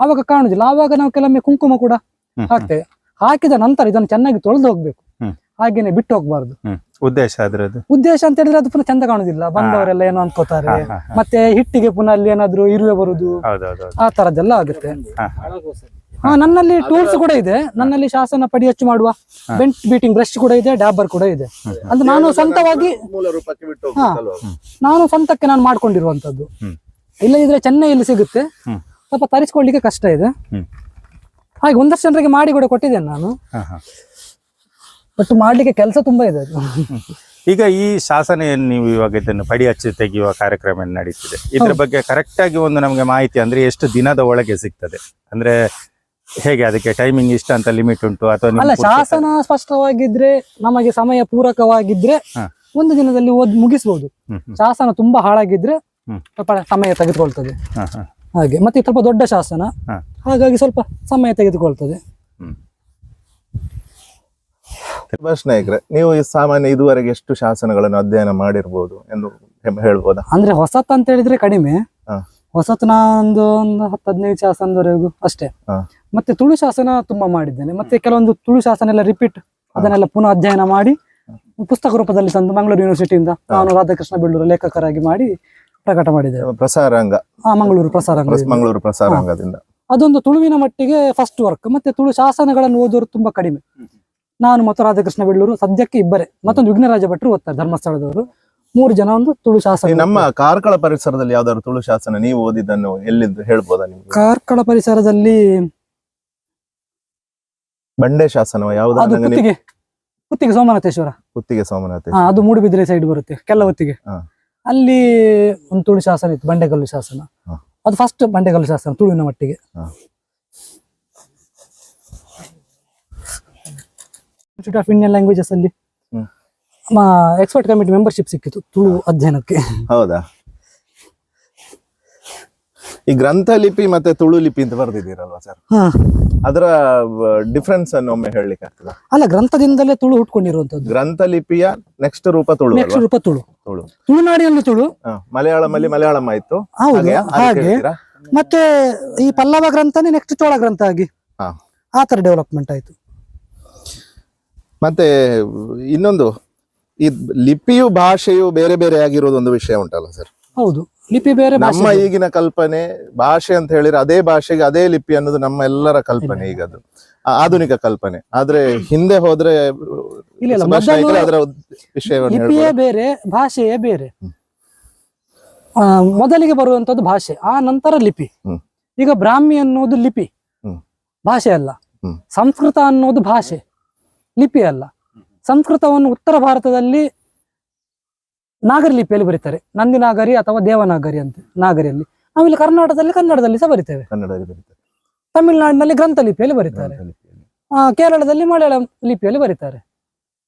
ಅವಾಗ ಕಾಣುದಿಲ್ಲ. ಆವಾಗ ನಾವು ಕೆಲವೊಮ್ಮೆ ಕುಂಕುಮ ಕೂಡ ಹಾಕ್ತೇವೆ. ಹಾಕಿದ ನಂತರ ಇದನ್ನು ಚೆನ್ನಾಗಿ ತೊಳೆದು ಹೋಗ್ಬೇಕು. ಹಾಗೇನೆ ಬಿಟ್ಟು ಹೋಗ್ಬಾರ್ದು. ಉದ್ದೇಶ ಅದ್ರದ್ದು ಉದ್ದೇಶ ಅಂತ ಹೇಳಿದ್ರೆ ಅದು ಪುನಃ ಚಂದ ಕಾಣುದಿಲ್ಲ. ಬಂದವರೆಲ್ಲ ಏನೋ ಅನ್ಕೋತಾರೆ. ಮತ್ತೆ ಹಿಟ್ಟಿಗೆ ಪುನಃ ಅಲ್ಲಿ ಏನಾದ್ರು ಇರುವೆ ಬರುದು. ಆ ತರದೆಲ್ಲ ಆಗುತ್ತೆ. ಹಾ, ಹಾ. ನನ್ನಲ್ಲಿ ಟೂಲ್ಸ್ ಕೂಡ ಇದೆ. ನನ್ನಲ್ಲಿ ಶಾಸನ ಪಡಿ ಹೆಚ್ಚು ಮಾಡುವ. ಬೆಂಟ್ ಬೀಟಿಂಗ್ ಬ್ರಷ್ ಕೂಡ ಇದೆ ಡ್ಯಾಬರ್ ಕೂಡ ಇದೆ. ಅಂದ್ರೆ ನಾನು ಸ್ವಂತವಾಗಿ ಮೂಲ ರೂಪಕ್ಕೆ ಬಿಟ್ಟು ಹಾ. ನಾನು ಸ್ವಂತಕ್ಕೆ ನಾನು ಮಾಡ್ಕೊಂಡಿರುವಂತದ್ದು ಹ್ಮ್. ಇಲ್ಲದಿದ್ರೆ ಚೆನ್ನೈಯಲ್ಲಿ ಸಿಗುತ್ತೆ. ಸ್ವಲ್ಪ ತರಿಸ್ಕೊಳ್ಳಿಕ್ಕೆ ಕಷ್ಟ ಇದೆ. ಹಾಗೆ ಒಂದಷ್ಟು ಜನರಿಗೆ ಮಾಡಿ ಕೂಡ ಕೊಟ್ಟಿದ್ದೇನೆ ನಾನು. ಹಾ, ಹಾ. ಬಟ್ ಮಾಡ್ಲಿಕ್ಕೆ ಕೆಲಸ ತುಂಬಾ ಇದೆ ಅದು. ಈಗ ಈ ಶಾಸನ ಏನು ನೀವು ಇವಾಗ ಇದನ್ನು ಪಡಿ ಹಚ್ಚಿ ತೆಗೆಯುವ ಕಾರ್ಯಕ್ರಮ ನಡೀತಿದೆ ಇದ್ರ ಬಗ್ಗೆ ಕರೆಕ್ಟ್ ಆಗಿ ಒಂದು ನಮಗೆ ಮಾಹಿತಿ ಅಂದ್ರೆ ಎಷ್ಟು ದಿನದ ಒಳಗೆ ಸಿಗ್ತದೆ? ಅಂದ್ರೆ ಹೇಗೆ ಅದಕ್ಕೆ ಟೈಮಿಂಗ್ ಇಷ್ಟ ಅಂತ ಲಿಮಿಟ್ ಉಂಟು ಅಥವಾ ಅಲ್ಲ ಶಾಸನ ಸ್ಪಷ್ಟವಾಗಿದ್ರೆ ನಮಗೆ ಸಮಯ ಪೂರಕವಾಗಿದ್ರೆ ಒಂದು ದಿನದಲ್ಲಿ ಓದ್ ಮುಗಿಸ್ಬೋದು. ಶಾಸನ ತುಂಬಾ ಹಾಳಾಗಿದ್ರೆ ಸ್ವಲ್ಪ ಸಮಯ ತೆಗೆದುಕೊಳ್ತದೆ. ಹಾಗೆ. ಮತ್ತೆ ಸ್ವಲ್ಪ ದೊಡ್ಡ ಶಾಸನ. ಹಾಗಾಗಿ ಸ್ವಲ್ಪ ಸಮಯ ತೆಗೆದುಕೊಳ್ತದೆ. ಸುಭಾಷ್ ನಾಯ್ಕ್ರೆ ನೀವು ಈ ಸಾಮಾನ್ಯ ಇದುವರೆಗೆ ಎಷ್ಟು ಶಾಸನಗಳನ್ನು ಅಧ್ಯಯನ ಮಾಡಿರ್ಬೋದು ಎಂದು ಹೇಳ್ಬೋದಾ? ಅಂದ್ರೆ ಹೊಸತ್ ಅಂತ ಹೇಳಿದ್ರೆ ಕಡಿಮೆ. ಹಾ. ಹೊಸತ್ ಒಂದು ಒಂದು ಹತ್ತು ಹದಿನೈದು ಶಾಸನದವರೆಗೂ ಅಷ್ಟೇ. ಹಾ. ಮತ್ತೆ ತುಳು ಶಾಸನ ತುಂಬಾ ಮಾಡಿದ್ದೇನೆ. ಮತ್ತೆ ಕೆಲವೊಂದು ತುಳು ಶಾಸನ ಎಲ್ಲ ರಿಪೀಟ್ ಅದನ್ನೆಲ್ಲ ಪುನಃ ಅಧ್ಯಯನ ಮಾಡಿ ಪುಸ್ತಕ ರೂಪದಲ್ಲಿ ತಂದು ಮಂಗಳೂರು ಯೂನಿವರ್ಸಿಟಿಯಿಂದ ನಾನು ರಾಧಾಕೃಷ್ಣ ಬೆಳ್ಳೂರು ಲೇಖಕರಾಗಿ ಮಾಡಿ ಪ್ರಕಟ ಮಾಡಿದ್ದೇವೆ ಪ್ರಸಾರಾಂಗ. ಆ ಮಂಗಳೂರು ಪ್ರಸಾರ ಪ್ರಸ್- ಮಂಗಳೂರು ಪ್ರಸಾರಾಂಗದಿಂದ. ಅದೊಂದು ತುಳುವಿನ ಮಟ್ಟಿಗೆ ಫಸ್ಟ್ ವರ್ಕ್ ಮತ್ತೆ ತುಳು ಶಾಸನಗಳನ್ನು ಓದೋರು ತುಂಬಾ ಕಡಿಮೆ. ನಾನು ಮತ್ತು ರಾಧಾಕೃಷ್ಣ ಬೆಳ್ಳೂರು ಸದ್ಯಕ್ಕೆ ಇಬ್ಬರೇ. ಮತ್ತೊಂದು ವಿಘ್ನರಾಜ ಭಟ್ರು ಓದ್ತಾರೆ ಧರ್ಮಸ್ಥಳದವರು. ಮೂರು ಜನ ಒಂದು ತುಳು ಶಾಸನ. ನಮ್ಮ ಕಾರ್ಕಳ ಪರಿಸರದಲ್ಲಿ ಯಾವ್ದಾದ್ರು ತುಳು ಶಾಸನ ನೀವು ಓದಿದ್ದನ್ನು ಎಲ್ಲಿದ್ದು ಹೇಳ್ಬೋದಾ ನಿಮ್ಗೆ? ಕಾರ್ಕಳ ಪರಿಸರದಲ್ಲಿ ಬಂಡೆ ಶಾಸನ ಅದು ಯಾವ್ದು ಕುತ್ತಿಗೆ. ಕುತ್ತಿಗೆ ಸೋಮನಾಥೇಶ್ವರ. ಕುತ್ತಿಗೆ ಸೋಮನಾಥ ಹಾ ಅದು ಮೂಡುಬಿದಿರೆ ಸೈಡ್ ಬರುತ್ತೆ ಕೆಲ ಹೊತ್ತಿಗೆ. ಹಾ. ಅಲ್ಲಿ ಒಂದು ತುಳು ಶಾಸನ ಇತ್ತು ಬಂಡೆಗಲ್ಲು ಶಾಸನ. ಹಾ. ಅದು ಫಸ್ಟ್ ಬಂಡೆಗಲ್ಲು ಶಾಸನ ತುಳುವಿನ ಮಟ್ಟಿಗೆ. ಹಾ. ಇನ್ಸ್ಟಿಟ್ಯೂಟ್ ಆಫ್ ಇಂಡಿಯನ್ ಲ್ಯಾಂಗ್ವೇಜಸ್ ಅಲ್ಲಿ ಎಕ್ಸ್ಪರ್ಟ್ ಕಮಿಟಿ ಮೆಂಬರ್ಶಿಪ್ ಸಿಕ್ಕಿತ್ತು ತುಳು ಅಧ್ಯಯನಕ್ಕೆ. ಹೌದಾ? ಈ ಗ್ರಂಥ ಲಿಪಿ ಮತ್ತೆ ತುಳು ಲಿಪಿ ಅಂತ ಬರ್ದಿದ್ದೀರಲ್ವಾ ಸರ್? ಅದರ ಡಿಫ್ರೆನ್ಸ್ ಅನ್ನು ಒಮ್ಮೆ ಹೇಳಲಿಕ್ಕೆ ಆಗ್ತದೆ? ಅಲ್ಲ ಗ್ರಂಥದಿಂದಲೇ ತುಳು ಹುಟ್ಕೊಂಡಿರುವಂತದ್ದು ಗ್ರಂಥ ಲಿಪಿಯ ನೆಕ್ಸ್ಟ್ ರೂಪ ತುಳು ನೆಕ್ಸ್ಟ್ ರೂಪ ತುಳು. ತುಳು. ತುಳುನಾಡಿನಲ್ಲಿ ತುಳು. ಮಲಯಾಳಂ ಅಲ್ಲಿ ಮಲಯಾಳಂ ಆಯ್ತು. ಹೌದು ಹಾಗೆ. ಮತ್ತೆ ಈ ಪಲ್ಲವ ಗ್ರಂಥನೇ ನೆಕ್ಸ್ಟ್ ಚೋಳ ಗ್ರಂಥ ಆಗಿ. ಆತರ ಆ ತರ ಡೆವಲಪ್ಮೆಂಟ್ ಆಯ್ತು. ಮತ್ತೆ ಇನ್ನೊಂದು ಈ ಲಿಪಿಯು ಭಾಷೆಯು ಬೇರೆ ಬೇರೆ ಆಗಿರೋದು ಒಂದು ವಿಷಯ ಉಂಟಲ್ಲ ಸರ್ ಹೌದು ಲಿಪಿ ಬೇರೆ ನಮ್ಮ ಈಗಿನ ಕಲ್ಪನೆ ಭಾಷೆ ಅಂತ ಹೇಳಿದ್ರೆ ಅದೇ ಭಾಷೆಗೆ ಅದೇ ಲಿಪಿ ಅನ್ನೋದು ನಮ್ಮ ಎಲ್ಲರ ಕಲ್ಪನೆ ಈಗ ಅದು ಆಧುನಿಕ ಕಲ್ಪನೆ. ಆದ್ರೆ ಹಿಂದೆ ಹೋದ್ರೆ ಅದರ ವಿಷಯವನ್ನು ಲಿಪಿಯೇ ಬೇರೆ ಭಾಷೆಯೇ ಬೇರೆ. ಮೊದಲಿಗೆ ಬರುವಂತದ್ದು ಭಾಷೆ ಆ ನಂತರ ಲಿಪಿ. ಈಗ ಬ್ರಾಹ್ಮಿ ಅನ್ನೋದು ಲಿಪಿ. ಭಾಷೆ ಅಲ್ಲ. ಸಂಸ್ಕೃತ ಅನ್ನೋದು ಭಾಷೆ. ಲಿಪಿ ಅಲ್ಲ. ಸಂಸ್ಕೃತವನ್ನು ಉತ್ತರ ಭಾರತದಲ್ಲಿ ನಾಗರಿ ಲಿಪಿಯಲ್ಲಿ ಬರೀತಾರೆ. ನಂದಿನಾಗರಿ ಅಥವಾ ದೇವನಾಗರಿ ಅಂತ ನಾಗರಿಯಲ್ಲಿ. ಆಮೇಲೆ ಕರ್ನಾಟಕದಲ್ಲಿ ಕನ್ನಡದಲ್ಲಿ ಸಹ ಬರಿತೇವೆ. ತಮಿಳುನಾಡಿನಲ್ಲಿ ಗ್ರಂಥ ಲಿಪಿಯಲ್ಲಿ ಬರೀತಾರೆ ಕೇರಳದಲ್ಲಿ ಮಲಯಾಳಂ ಲಿಪಿಯಲ್ಲಿ ಬರೀತಾರೆ.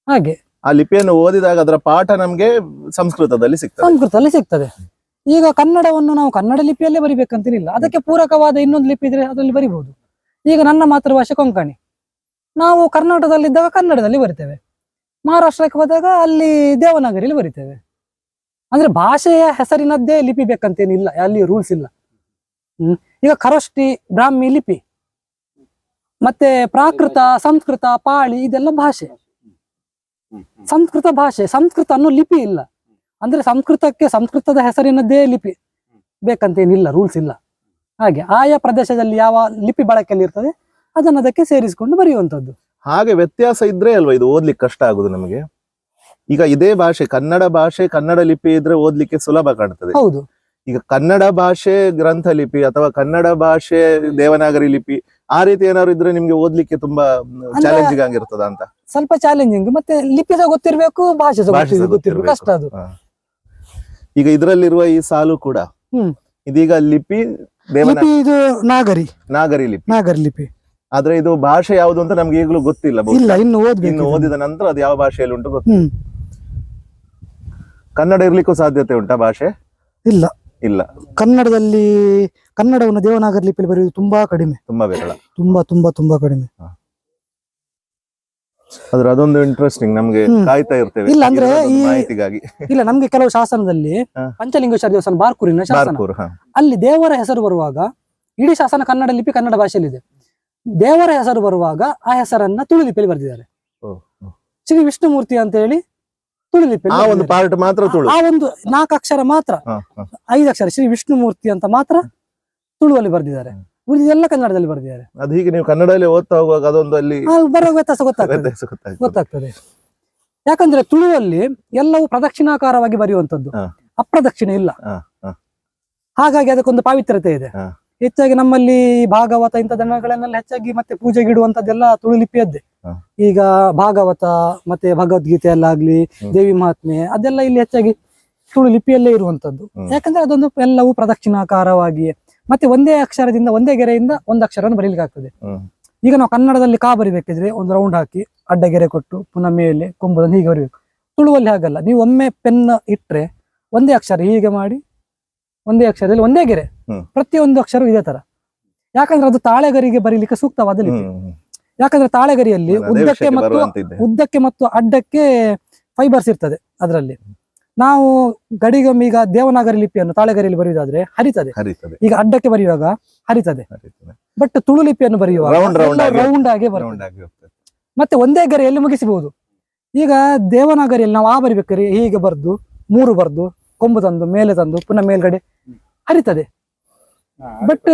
ಹಾಗೆ. ಆ ಲಿಪಿಯನ್ನು ಓದಿದಾಗ ಅದರ ಪಾಠ ನಮ್ಗೆ ಸಂಸ್ಕೃತದಲ್ಲಿ ಸಿಗ್ತದೆ. ಸಂಸ್ಕೃತದಲ್ಲಿ ಸಿಗ್ತದೆ. ಈಗ ಕನ್ನಡವನ್ನು ನಾವು ಕನ್ನಡ ಲಿಪಿಯಲ್ಲೇ ಬರಿಬೇಕಂತೇನಿಲ್ಲ. ಅದಕ್ಕೆ ಪೂರಕವಾದ ಇನ್ನೊಂದು ಲಿಪಿ ಇದ್ರೆ ಅದರಲ್ಲಿ ಬರಿಬಹುದು. ಈಗ ನನ್ನ ಮಾತೃಭಾಷೆ ಕೊಂಕಣಿ. ನಾವು ಕರ್ನಾಟಕದಲ್ಲಿದ್ದಾಗ ಕನ್ನಡದಲ್ಲಿ ಬರಿತೇವೆ. ಮಹಾರಾಷ್ಟ್ರಕ್ಕೆ ಹೋದಾಗ ಅಲ್ಲಿ ದೇವನಾಗರಿಯಲ್ಲಿ ಬರಿತೇವೆ. ಅಂದ್ರೆ ಭಾಷೆಯ ಹೆಸರಿನದ್ದೇ ಲಿಪಿ ಬೇಕಂತೇನಿಲ್ಲ, ಅಲ್ಲಿ ರೂಲ್ಸ್ ಇಲ್ಲ. ಹ್ಮ್, ಈಗ ಖರೋಷ್ಟಿ ಬ್ರಾಹ್ಮಿ ಲಿಪಿ, ಮತ್ತೆ ಪ್ರಾಕೃತ, ಸಂಸ್ಕೃತ, ಪಾಳಿ ಇದೆಲ್ಲ ಭಾಷೆ. ಸಂಸ್ಕೃತ ಭಾಷೆ, ಸಂಸ್ಕೃತ ಅನ್ನೋ ಲಿಪಿ ಇಲ್ಲ. ಅಂದ್ರೆ ಸಂಸ್ಕೃತಕ್ಕೆ ಸಂಸ್ಕೃತದ ಹೆಸರಿನದ್ದೇ ಲಿಪಿ ಬೇಕಂತೇನಿಲ್ಲ ರೂಲ್ಸ್ ಇಲ್ಲ. ಹಾಗೆ ಆಯಾ ಪ್ರದೇಶದಲ್ಲಿ ಯಾವ ಲಿಪಿ ಬಳಕೆಯಲ್ಲಿ ಇರ್ತದೆ? ಅದನ್ನ ಅದಕ್ಕೆ ಸೇರಿಸಿಕೊಂಡು ಬರೆಯುವಂಥದ್ದು. ಹಾಗೆ ವ್ಯತ್ಯಾಸ ಇದ್ರೆ ಅಲ್ವಾ ಇದು ಓದ್ಲಿಕ್ಕೆ ಕಷ್ಟ ಆಗುದು ನಮಗೆ? ಈಗ ಇದೇ ಭಾಷೆ ಕನ್ನಡ ಭಾಷೆ ಕನ್ನಡ ಲಿಪಿ ಇದ್ರೆ ಓದ್ಲಿಕ್ಕೆ ಸುಲಭ ಕಾಣ್ತದೆ. ಹೌದು. ಈಗ ಕನ್ನಡ ಭಾಷೆ ಗ್ರಂಥ ಲಿಪಿ ಅಥವಾ ಕನ್ನಡ ಭಾಷೆ ದೇವನಾಗರಿ ಲಿಪಿ ಆ ರೀತಿ ಏನಾದ್ರು ಇದ್ರೆ ನಿಮ್ಗೆ ಓದ್ಲಿಕ್ಕೆ ತುಂಬಾ ಚಾಲೆಂಜಿಂಗ್ ಆಗಿರ್ತದ ಅಂತ? ಸ್ವಲ್ಪ ಚಾಲೆಂಜಿಂಗ್ ಮತ್ತೆ ಲಿಪಿ ಸಹ ಗೊತ್ತಿರ್ಬೇಕು ಭಾಷೆ ಸಹ ಭಾಷೆ ಗೊತ್ತಿರ್ಬೇಕು. ಕಷ್ಟ ಅದು. ಈಗ ಇದರಲ್ಲಿರುವ ಈ ಸಾಲು ಕೂಡ ಇದೀಗ ಲಿಪಿ ದೇವನಾಗರಿ ಲಿಪಿ ಇದು ನಾಗರಿ. ನಾಗರಿ ಲಿಪಿ. ನಾಗರಿ ಲಿಪಿ. ಆದ್ರೆ ಇದು ಭಾಷೆ ಯಾವುದು ಅಂತ ನಮ್ಗೆ ಈಗಲೂ ಗೊತ್ತಿಲ್ಲ. ಇಲ್ಲ ಇನ್ನು ಓದ್ಬೇಕು. ಓದಿದ ನಂತರ ಅದು ಯಾವ ಭಾಷೆಯಲ್ಲಿ ಉಂಟು ಗೊತ್ತಿಲ್ಲ. ಕನ್ನಡ ಇರ್ಲಿಕ್ಕೂ ಸಾಧ್ಯತೆ ಉಂಟಾ ಭಾಷೆ? ಇಲ್ಲ. ಇಲ್ಲ. ಕನ್ನಡದಲ್ಲಿ ಕನ್ನಡವನ್ನು ದೇವನಾಗರ ಲಿಪಿಯಲ್ಲಿ ಬರೆಯುವುದು ತುಂಬಾ ಕಡಿಮೆ. ತುಂಬಾ ವಿರಳ ತುಂಬಾ ತುಂಬಾ ತುಂಬಾ ಕಡಿಮೆ. ಆದ್ರೆ ಅದೊಂದು ಇಂಟ್ರೆಸ್ಟಿಂಗ್ ನಮ್ಗೆ. ಕಾಯ್ತಾ ಇರ್ತೇವೆ. ಇಲ್ಲ ಅಂದ್ರೆ ಈ- ಮಾಹಿತಿಗಾಗಿ. ಇಲ್ಲ ನಮ್ಗೆ ಕೆಲವು ಶಾಸನದಲ್ಲಿ ಪಂಚಲಿಂಗೇಶ್ವರ ದೇವಸ್ಥಾನ ಬಾರ್ಕೂರಿನ ಶಾಸನ. ಅಲ್ಲಿ ದೇವರ ಹೆಸರು ಬರುವಾಗ ಇಡೀ ಶಾಸನ ಕನ್ನಡ ಲಿಪಿ ಕನ್ನಡ ಭಾಷೆಯಲ್ಲಿದೆ. ದೇವರ ಹೆಸರು ಬರುವಾಗ ಆ ಹೆಸರನ್ನ ತುಳು ಲಿಪಿಯಲ್ಲಿ ಬರೆದಿದ್ದಾರೆ. ಶ್ರೀ ವಿಷ್ಣುಮೂರ್ತಿ ಅಂತ ಹೇಳಿ ತುಳು ಆ ಒಂದು ಪಾರ್ಟ್ ಮಾತ್ರ ತುಳು. ಆ ಒಂದು ನಾಲ್ಕು ಅಕ್ಷರ ಮಾತ್ರ. ಐದು ಅಕ್ಷರ ಶ್ರೀ ವಿಷ್ಣುಮೂರ್ತಿ ಅಂತ ಮಾತ್ರ ತುಳುವಲ್ಲಿ ಬರೆದಿದ್ದಾರೆ. ಉಳಿದೆಲ್ಲ ಕನ್ನಡದಲ್ಲಿ ಬರೆದಿದ್ದಾರೆ. ಅದು ಹೀಗೆ ನೀವು ಕನ್ನಡದಲ್ಲಿ ಓದ್ತಾ ಹೋಗುವಾಗ ಅದೊಂದು ಅಲ್ಲಿ ಬರೋ ವ್ಯತ್ಯಾಸ ಗೊತ್ತಾಗ್ತದೆ. ಗೊತ್ತಾಗ್ತದೆ. ಯಾಕಂದ್ರೆ ತುಳುವಲ್ಲಿ ಎಲ್ಲವೂ ಪ್ರದಕ್ಷಿಣಾಕಾರವಾಗಿ ಬರೆಯುವಂತದ್ದು ಅಪ್ರದಕ್ಷಿಣೆ ಇಲ್ಲ. ಹಾಗಾಗಿ ಅದಕ್ಕೊಂದು ಪಾವಿತ್ರ್ಯತೆ ಇದೆ. ಹೆಚ್ಚಾಗಿ ನಮ್ಮಲ್ಲಿ ಭಾಗವತ ಇಂಥ ದನಗಳನ್ನೆಲ್ಲ ಹೆಚ್ಚಾಗಿ ಮತ್ತೆ ಪೂಜೆಗೆ ಇಡುವಂತದ್ದೆಲ್ಲ ತುಳು ಲಿಪಿಯದ್ದೇ ಈಗ ಭಾಗವತ ಮತ್ತೆ ಭಗವದ್ಗೀತೆ ಎಲ್ಲ ಆಗ್ಲಿ ದೇವಿ ಮಹಾತ್ಮೆ ಅದೆಲ್ಲ ಇಲ್ಲಿ ಹೆಚ್ಚಾಗಿ ತುಳು ಲಿಪಿಯಲ್ಲೇ ಇರುವಂತದ್ದು ಯಾಕಂದ್ರೆ ಅದೊಂದು ಎಲ್ಲವೂ ಪ್ರದಕ್ಷಿಣಾಕಾರವಾಗಿ ಮತ್ತೆ ಒಂದೇ ಅಕ್ಷರದಿಂದ ಒಂದೇ ಗೆರೆಯಿಂದ ಒಂದು ಅಕ್ಷರವನ್ನು ಬರೀಲಿಕ್ಕೆ ಆಗ್ತದೆ. ಈಗ ನಾವು ಕನ್ನಡದಲ್ಲಿ ಕಾ ಬರಿಬೇಕಿದ್ರೆ ಒಂದು ರೌಂಡ್ ಹಾಕಿ ಅಡ್ಡ ಗೆರೆ ಕೊಟ್ಟು ಪುನಃ ಮೇಲೆ ಕೊಂಬುದನ್ನು ಹೀಗೆ ಬರಿಬೇಕು. ತುಳುವಲ್ಲಿ ಹಾಗಲ್ಲ ನೀವು ಒಮ್ಮೆ ಪೆನ್ ಇಟ್ರೆ ಒಂದೇ ಅಕ್ಷರ ಹೀಗೆ ಮಾಡಿ ಒಂದೇ ಅಕ್ಷರದಲ್ಲಿ ಒಂದೇ ಗೆರೆ. ಪ್ರತಿಯೊಂದು ಅಕ್ಷರ ಇದೇ ತರ. ಯಾಕಂದ್ರೆ ಅದು ತಾಳೆಗರಿಗೆ ಬರೀಲಿಕ್ಕೆ ಸೂಕ್ತವಾದ ಲಿಪಿ. ಯಾಕಂದ್ರೆ ತಾಳೆಗರಿಯಲ್ಲಿ ಉದ್ದಕ್ಕೆ ಮತ್ತು ಉದ್ದಕ್ಕೆ ಮತ್ತು ಅಡ್ಡಕ್ಕೆ ಫೈಬರ್ಸ್ ಇರ್ತದೆ ಅದರಲ್ಲಿ. ನಾವು ಗಡಿಗೊಮ್ಮೆ ಈಗ ದೇವನಾಗರಿ ಲಿಪಿಯನ್ನು ತಾಳೆಗರಿಯಲ್ಲಿ ಬರೆಯುವುದಾದ್ರೆ ಹರಿತದೆ. ಈಗ ಅಡ್ಡಕ್ಕೆ ಬರೆಯುವಾಗ ಹರಿತದೆ. ಬಟ್ ತುಳು ಲಿಪಿಯನ್ನು ಬರೆಯುವಾಗ ರೌಂಡ್ ಆಗಿ ಬರ್ತದೆ. ಮತ್ತೆ ಒಂದೇ ಗೆರೆಯಲ್ಲಿ ಮುಗಿಸಬಹುದು. ಈಗ ದೇವನಾಗರಿಯಲ್ಲಿ ನಾವು ಆ ಬರಿಬೇಕಾದ್ರೆ ಹೀಗೆ ಬರ್ದು ಮೂರು ಬರ್ದು ಕೊಂಬು ತಂದು ಮೇಲೆ ತಂದು ಪುನಃ ಮೇಲ್ಗಡೆ ಹರಿತದೆ. ಬಟ್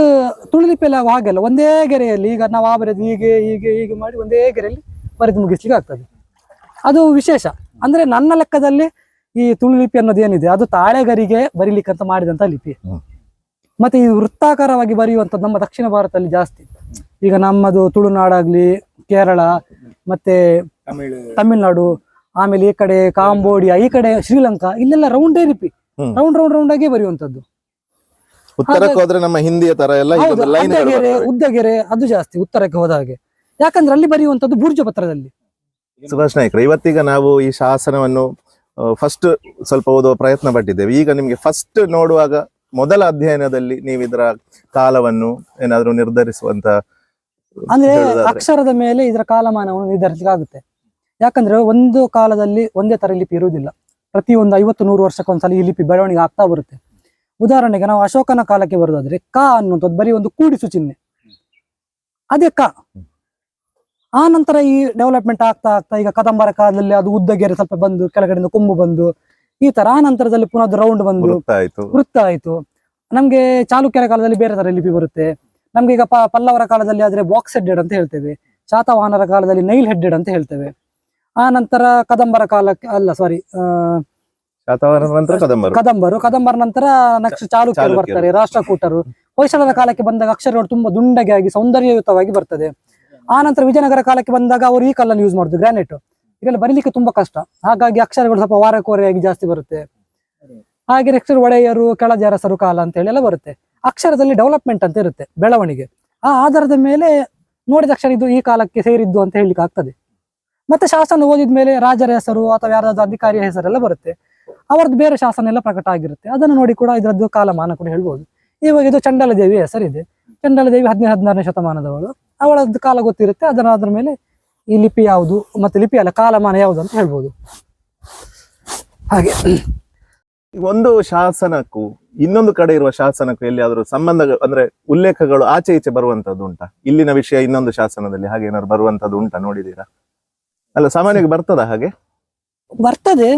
ತುಳು ಎಲ್ಲ ಹಾಗೆಲ್ಲ ಒಂದೇ ಗೆರೆಯಲ್ಲಿ ಈಗ ನಾವು ಆ ಬರೆದು ಹೀಗೆ ಹೀಗೆ ಹೀಗೆ ಮಾಡಿ ಒಂದೇ ಗೆರೆಯಲ್ಲಿ ಬರೆದು ಮುಗಿಸ್ಲಿಕ್ಕೆ ಆಗ್ತದೆ. ಅದು ವಿಶೇಷ. ಅಂದ್ರೆ ನನ್ನ ಲೆಕ್ಕದಲ್ಲಿ ಈ ತುಳುಲಿಪಿ ಅನ್ನೋದು ಏನಿದೆ ಅದು ತಾಳೆಗರಿಗೆ ಬರೀಲಿಕ್ಕಂತ ಮಾಡಿದಂತ ಲಿಪಿ. ಮತ್ತೆ ಈ ವೃತ್ತಾಕಾರವಾಗಿ ಬರೆಯುವಂಥದ್ದು ನಮ್ಮ ದಕ್ಷಿಣ ಭಾರತದಲ್ಲಿ ಜಾಸ್ತಿ. ಈಗ ನಮ್ಮದು ತುಳುನಾಡಾಗ್ಲಿ ಕೇರಳ ಮತ್ತೆ ತಮಿಳ್ನಾಡು ಆಮೇಲೆ ಈ ಕಡೆ ಕಾಂಬೋಡಿಯಾ ಈ ಕಡೆ ಶ್ರೀಲಂಕಾ ಇಲ್ಲೆಲ್ಲ ರೌಂಡ್ ರಿಪಿ ರೌಂಡ್ ರೌಂಡ್ ರೌಂಡ್ ಆಗಿ ಬರೆಯುವಂತದ್ದು ಉತ್ತರಕ್ಕೆ ಹೋದ್ರೆ ನಮ್ಮ ಹಿಂದಿಯ ತರ ಎಲ್ಲ ಉದ್ದಗೆರೆ ಉದ್ದಗೆರೆ ಅದು ಜಾಸ್ತಿ ಉತ್ತರಕ್ಕೆ ಹೋದ ಹಾಗೆ. ಯಾಕಂದ್ರೆ ಅಲ್ಲಿ ಬರೆಯುವಂತದ್ದು ಬುರ್ಜ ಪತ್ರದಲ್ಲಿ. ಸುಭಾಷ್ ನಾಯ್ಕರ ಇವತ್ತೀಗ ನಾವು ಈ ಶಾಸನವನ್ನು ಫಸ್ಟ್ ಸ್ವಲ್ಪ ಓದುವ ಪ್ರಯತ್ನ ಪಟ್ಟಿದ್ದೇವೆ. ಈಗ ನಿಮ್ಗೆ ಫಸ್ಟ್ ನೋಡುವಾಗ ಮೊದಲ ಅಧ್ಯಯನದಲ್ಲಿ ನೀವು ಇದರ ಕಾಲವನ್ನು ಏನಾದ್ರೂ ನಿರ್ಧರಿಸುವಂತ ಅಂದ್ರೆ ಅಕ್ಷರದ ಮೇಲೆ ಇದರ ಕಾಲಮಾನವನ್ನು ನಿರ್ಧರಿಸಲಿಕ್ಕೆ ಆಗುತ್ತೆ ಯಾಕಂದ್ರೆ ಒಂದು ಕಾಲದಲ್ಲಿ ಒಂದೇ ತರ ಲಿಪಿ ಇರುವುದಿಲ್ಲ. ಪ್ರತಿ ಒಂದು ಐವತ್ತು ನೂರು ವರ್ಷಕ್ಕೊಂದ್ಸಲ ಈ ಲಿಪಿ ಬೆಳವಣಿಗೆ ಆಗ್ತಾ ಬರುತ್ತೆ. ಉದಾಹರಣೆಗೆ ನಾವು ಅಶೋಕನ ಕಾಲಕ್ಕೆ ಬರೋದಾದ್ರೆ ಕ ಅನ್ನುವಂಥದ್ದು ಬರೀ ಒಂದು ಕೂಡಿಸು ಚಿಹ್ನೆ. ಅದೇ ಕ. ಆ ನಂತರ ಈ ಡೆವಲಪ್ಮೆಂಟ್ ಆಗ್ತಾ ಆಗ್ತಾ ಈಗ ಕದಂಬರ ಕಾಲದಲ್ಲಿ ಅದು ಉದ್ದಗೆರೆ ಸ್ವಲ್ಪ ಬಂದು ಕೆಳಗಡೆಯಿಂದ ಕೊಂಬು ಬಂದು ಈ ತರ. ಆ ನಂತರದಲ್ಲಿ ಪುನಃ ರೌಂಡ್ ಬಂದು ವೃತ್ತ ಆಯ್ತು. ನಮ್ಗೆ ಚಾಲುಕ್ಯರ ಕಾಲದಲ್ಲಿ ಬೇರೆ ತರ ಲಿಪಿ ಬರುತ್ತೆ. ನಮ್ಗೆ ಈಗ ಪಲ್ಲವರ ಕಾಲದಲ್ಲಿ ಆದ್ರೆ ಬಾಕ್ಸ್ ಹೆಡ್ಡೆಡ್ ಅಂತ ಹೇಳ್ತೇವೆ. ಶಾತವಾಹನರ ಕಾಲದಲ್ಲಿ ನೈಲ್ ಹೆಡ್ಡೆಡ್ ಅಂತ ಹೇಳ್ತೇವೆ. ಆ ನಂತರ ಕದಂಬರ ಕಾಲಕ್ಕೆ ಅಲ್ಲ ಸಾರಿ ಕದಂಬರು. ಕದಂಬರು ಕದಂಬರ ನಂತರ ನಕ್ಷ ಚಾಲುಕ್ಯರು. ಬರ್ತಾರೆ ರಾಷ್ಟ್ರಕೂಟರು. ಹೊಯ್ಸಳರ ಕಾಲಕ್ಕೆ ಬಂದಾಗ ಅಕ್ಷರಗಳು ತುಂಬಾ ದುಂಡಗೆ ಆಗಿ ಸೌಂದರ್ಯಯುತವಾಗಿ ಬರ್ತದೆ. ಆ ನಂತರ ವಿಜಯನಗರ ಕಾಲಕ್ಕೆ ಬಂದಾಗ ಅವರು ಈ ಕಲ್ಲನ್ನು ಯೂಸ್ ಮಾಡುದು ಗ್ರಾನೈಟ್. ಇದೆಲ್ಲ ಬರೀಲಿಕ್ಕೆ ತುಂಬಾ ಕಷ್ಟ. ಹಾಗಾಗಿ ಅಕ್ಷರಗಳು ಸ್ವಲ್ಪ ವಾರಕೋರೆಯಾಗಿ ಜಾಸ್ತಿ ಬರುತ್ತೆ. ಹಾಗೆ ನೆಕ್ಸ್ಟ್ ಒಡೆಯರು ಕೆಳಜಾರಸರು ಕಾಲ ಅಂತ ಹೇಳಿ ಎಲ್ಲ ಬರುತ್ತೆ. ಅಕ್ಷರದಲ್ಲಿ ಡೆವಲಪ್ಮೆಂಟ್ ಅಂತ ಇರುತ್ತೆ ಬೆಳವಣಿಗೆ. ಆ ಆಧಾರದ ಮೇಲೆ ನೋಡಿದ ಅಕ್ಷರ ಇದು ಈ ಕಾಲಕ್ಕೆ ಸೇರಿದ್ದು ಅಂತ ಹೇಳಲಿಕ್ಕೆ ಆಗ್ತದೆ. ಮತ್ತೆ ಶಾಸನ ಓದಿದ ಮೇಲೆ ರಾಜರ ಹೆಸರು ಅಥವಾ ಯಾರಾದ್ರೂ ಅಧಿಕಾರಿಯ ಹೆಸರೆಲ್ಲ ಬರುತ್ತೆ. ಅವರದ್ದು ಬೇರೆ ಶಾಸನ ಎಲ್ಲ ಪ್ರಕಟ ಆಗಿರುತ್ತೆ. ಅದನ್ನು ನೋಡಿ ಕೂಡ ಇದರದ್ದು ಕಾಲಮಾನ ಕೂಡ ಹೇಳ್ಬೋದು. ಇವಾಗ ಇದು ಚಂಡಲ ದೇವಿ ಹೆಸರಿದೆ. ಚಂಡಲ ದೇವಿ ಹದಿನೈದು ಹದಿನಾರನೇ ಶತಮಾನದವಳು. ಅವಳದ್ದು ಕಾಲ ಗೊತ್ತಿರುತ್ತೆ. ಅದರ ಅದ್ರ ಮೇಲೆ ಈ ಲಿಪಿ ಯಾವುದು ಮತ್ತೆ ಲಿಪಿ ಅಲ್ಲ, ಕಾಲಮಾನ ಯಾವುದು ಅಂತ ಹೇಳ್ಬೋದು. ಹಾಗೆ. ಒಂದು ಶಾಸನಕ್ಕೂ ಇನ್ನೊಂದು ಕಡೆ ಇರುವ ಶಾಸನಕ್ಕೂ ಎಲ್ಲಿಯಾದ್ರೂ ಸಂಬಂಧ ಅಂದ್ರೆ ಉಲ್ಲೇಖಗಳು ಆಚೆ ಈಚೆ ಬರುವಂತದ್ದು ಉಂಟಾ? ಇಲ್ಲಿನ ವಿಷಯ ಇನ್ನೊಂದು ಶಾಸನದಲ್ಲಿ ಹಾಗೆ ಏನಾದ್ರು ಬರುವಂತದ್ದು ಉಂಟಾ ನೋಡಿದೀರಾ ಅಲ್ಲ ಸಾಮಾನ್ಯವಾಗಿ ಬರ್ತದ ಹಾಗೆ? ಬರ್ತದೆ.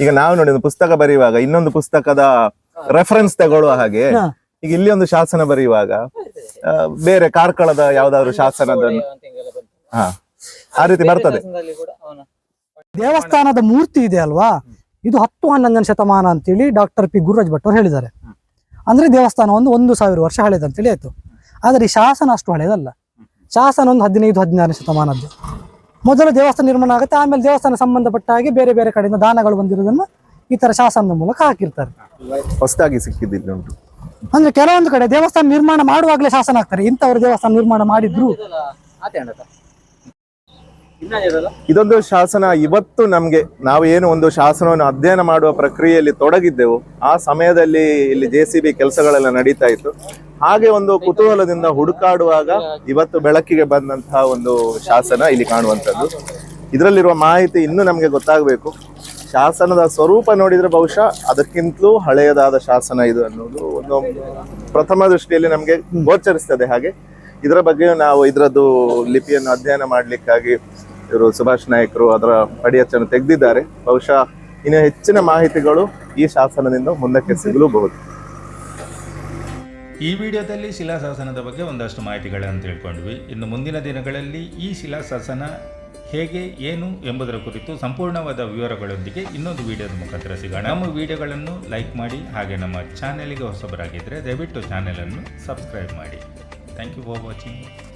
ಈಗ ನಾವು ನೋಡಿದ ಪುಸ್ತಕ ಬರೆಯುವಾಗ ಇನ್ನೊಂದು ಪುಸ್ತಕದ ರೆಫರೆನ್ಸ್ ತಗೊಳ್ಳುವ ಹಾಗೆ ಈಗ ಇಲ್ಲಿ ಒಂದು ಶಾಸನ ಬರೆಯುವಾಗ ಆ, ಬೇರೆ ಕಾರ್ಕಳದ ಯಾವ್ದಾದ್ರು ಶಾಸನದ ಹಾ ಆ ರೀತಿ ಬರ್ತದೆ. ದೇವಸ್ಥಾನದ ಮೂರ್ತಿ ಇದೆ ಅಲ್ವಾ? ಇದು ಹತ್ತು ಹನ್ನೊಂದನೇ ಶತಮಾನ ಅಂತೇಳಿ ಡಾಕ್ಟರ್ ಪಿ ಗುರುರಾಜ್ ಭಟ್ ಅವರು ಹೇಳಿದ್ದಾರೆ. ಅಂದ್ರೆ ದೇವಸ್ಥಾನ ಒಂದು ಒಂದು ಸಾವಿರ ವರ್ಷ ಹಳೇದಂತೇಳಿ ಆಯ್ತು. ಆದ್ರೆ ಈ ಶಾಸನ ಅಷ್ಟು ಹಳೇದಲ್ಲ. ಶಾಸನ ಒಂದು ಹದಿನೈದು ಹದಿನಾರನೇ ಶತಮಾನದ್ದು. ಮೊದಲು ದೇವಸ್ಥಾನ ನಿರ್ಮಾಣ ಆಗುತ್ತೆ ಆಮೇಲೆ ದೇವಸ್ಥಾನ ಸಂಬಂಧಪಟ್ಟ ಹಾಗೆ ಬೇರೆ ಬೇರೆ ಕಡೆಯಿಂದ ದಾನಗಳು ಬಂದಿರೋದನ್ನು ಈ ತರ ಶಾಸನದ ಮೂಲಕ ಹಾಕಿರ್ತಾರೆ. ಹೊಸದಾಗಿ ಸಿಕ್ಕಿದ್ದಿಲ್ಲ ಉಂಟು. ಅಂದ್ರೆ ಕೆಲವೊಂದು ಕಡೆ ದೇವಸ್ಥಾನ ನಿರ್ಮಾಣ ಮಾಡುವಾಗಲೇ ಶಾಸನ ಆಗ್ತಾರೆ. ಇಂಥವ್ರು ದೇವಸ್ಥಾನ ನಿರ್ಮಾಣ ಮಾಡಿದ್ರು. ಇದೊಂದು ಶಾಸನ. ಇವತ್ತು ನಮ್ಗೆ ನಾವು ಏನು ಒಂದು ಶಾಸನವನ್ನು ಅಧ್ಯಯನ ಮಾಡುವ ಪ್ರಕ್ರಿಯೆಯಲ್ಲಿ ತೊಡಗಿದ್ದೆವು. ಆ ಸಮಯದಲ್ಲಿ ಇಲ್ಲಿ ಜೆ ಸಿ ಬಿ ಕೆಲಸಗಳೆಲ್ಲ ನಡೀತಾ ಇತ್ತು. ಹಾಗೆ ಒಂದು ಕುತೂಹಲದಿಂದ ಹುಡುಕಾಡುವಾಗ ಇವತ್ತು ಬೆಳಕಿಗೆ ಬಂದಂತಹ ಒಂದು ಶಾಸನ ಇಲ್ಲಿ ಕಾಣುವಂಥದ್ದು. ಇದರಲ್ಲಿರುವ ಮಾಹಿತಿ ಇನ್ನೂ ನಮಗೆ ಗೊತ್ತಾಗಬೇಕು. ಶಾಸನದ ಸ್ವರೂಪ ನೋಡಿದ್ರೆ ಬಹುಶಃ ಅದಕ್ಕಿಂತಲೂ ಹಳೆಯದಾದ ಶಾಸನ ಇದು ಅನ್ನೋದು ಒಂದು ಪ್ರಥಮ ದೃಷ್ಟಿಯಲ್ಲಿ ನಮಗೆ ಗೋಚರಿಸ್ತದೆ ಹಾಗೆ. ಇದರ ಬಗ್ಗೆ ನಾವು ಇದರದ್ದು ಲಿಪಿಯನ್ನು ಅಧ್ಯಯನ ಮಾಡಲಿಕ್ಕಾಗಿ ಇವರು ಸುಭಾಷ್ ನಾಯಕರು ಅದರ ಪಡಿಯಚ್ಚನ್ನು ತೆಗೆದಿದ್ದಾರೆ. ಬಹುಶಃ ಇನ್ನು ಹೆಚ್ಚಿನ ಮಾಹಿತಿಗಳು ಈ ಶಾಸನದಿಂದ ಮುಂದಕ್ಕೆ ಸಿಗಲೂಬಹುದು. ಈ ವಿಡಿಯೋದಲ್ಲಿ ಶಿಲಾಶಾಸನದ ಬಗ್ಗೆ ಒಂದಷ್ಟು ಮಾಹಿತಿಗಳನ್ನು ತಿಳ್ಕೊಂಡ್ವಿ. ಇನ್ನು ಮುಂದಿನ ದಿನಗಳಲ್ಲಿ ಈ ಶಿಲಾಶಾಸನ ಹೇಗೆ, ಏನು ಎಂಬುದರ ಕುರಿತು ಸಂಪೂರ್ಣವಾದ ವಿವರಗಳೊಂದಿಗೆ ಇನ್ನೊಂದು ವಿಡಿಯೋದ ಮುಖಾಂತರ ಸಿಗೋಣ. ನಮ್ಮ ವಿಡಿಯೋಗಳನ್ನು ಲೈಕ್ ಮಾಡಿ ಹಾಗೆ ನಮ್ಮ ಚಾನೆಲ್ಗೆ ಹೊಸಬರಾಗಿದ್ದರೆ ದಯವಿಟ್ಟು ಚಾನೆಲನ್ನು ಸಬ್ಸ್ಕ್ರೈಬ್ ಮಾಡಿ. Thank you for watching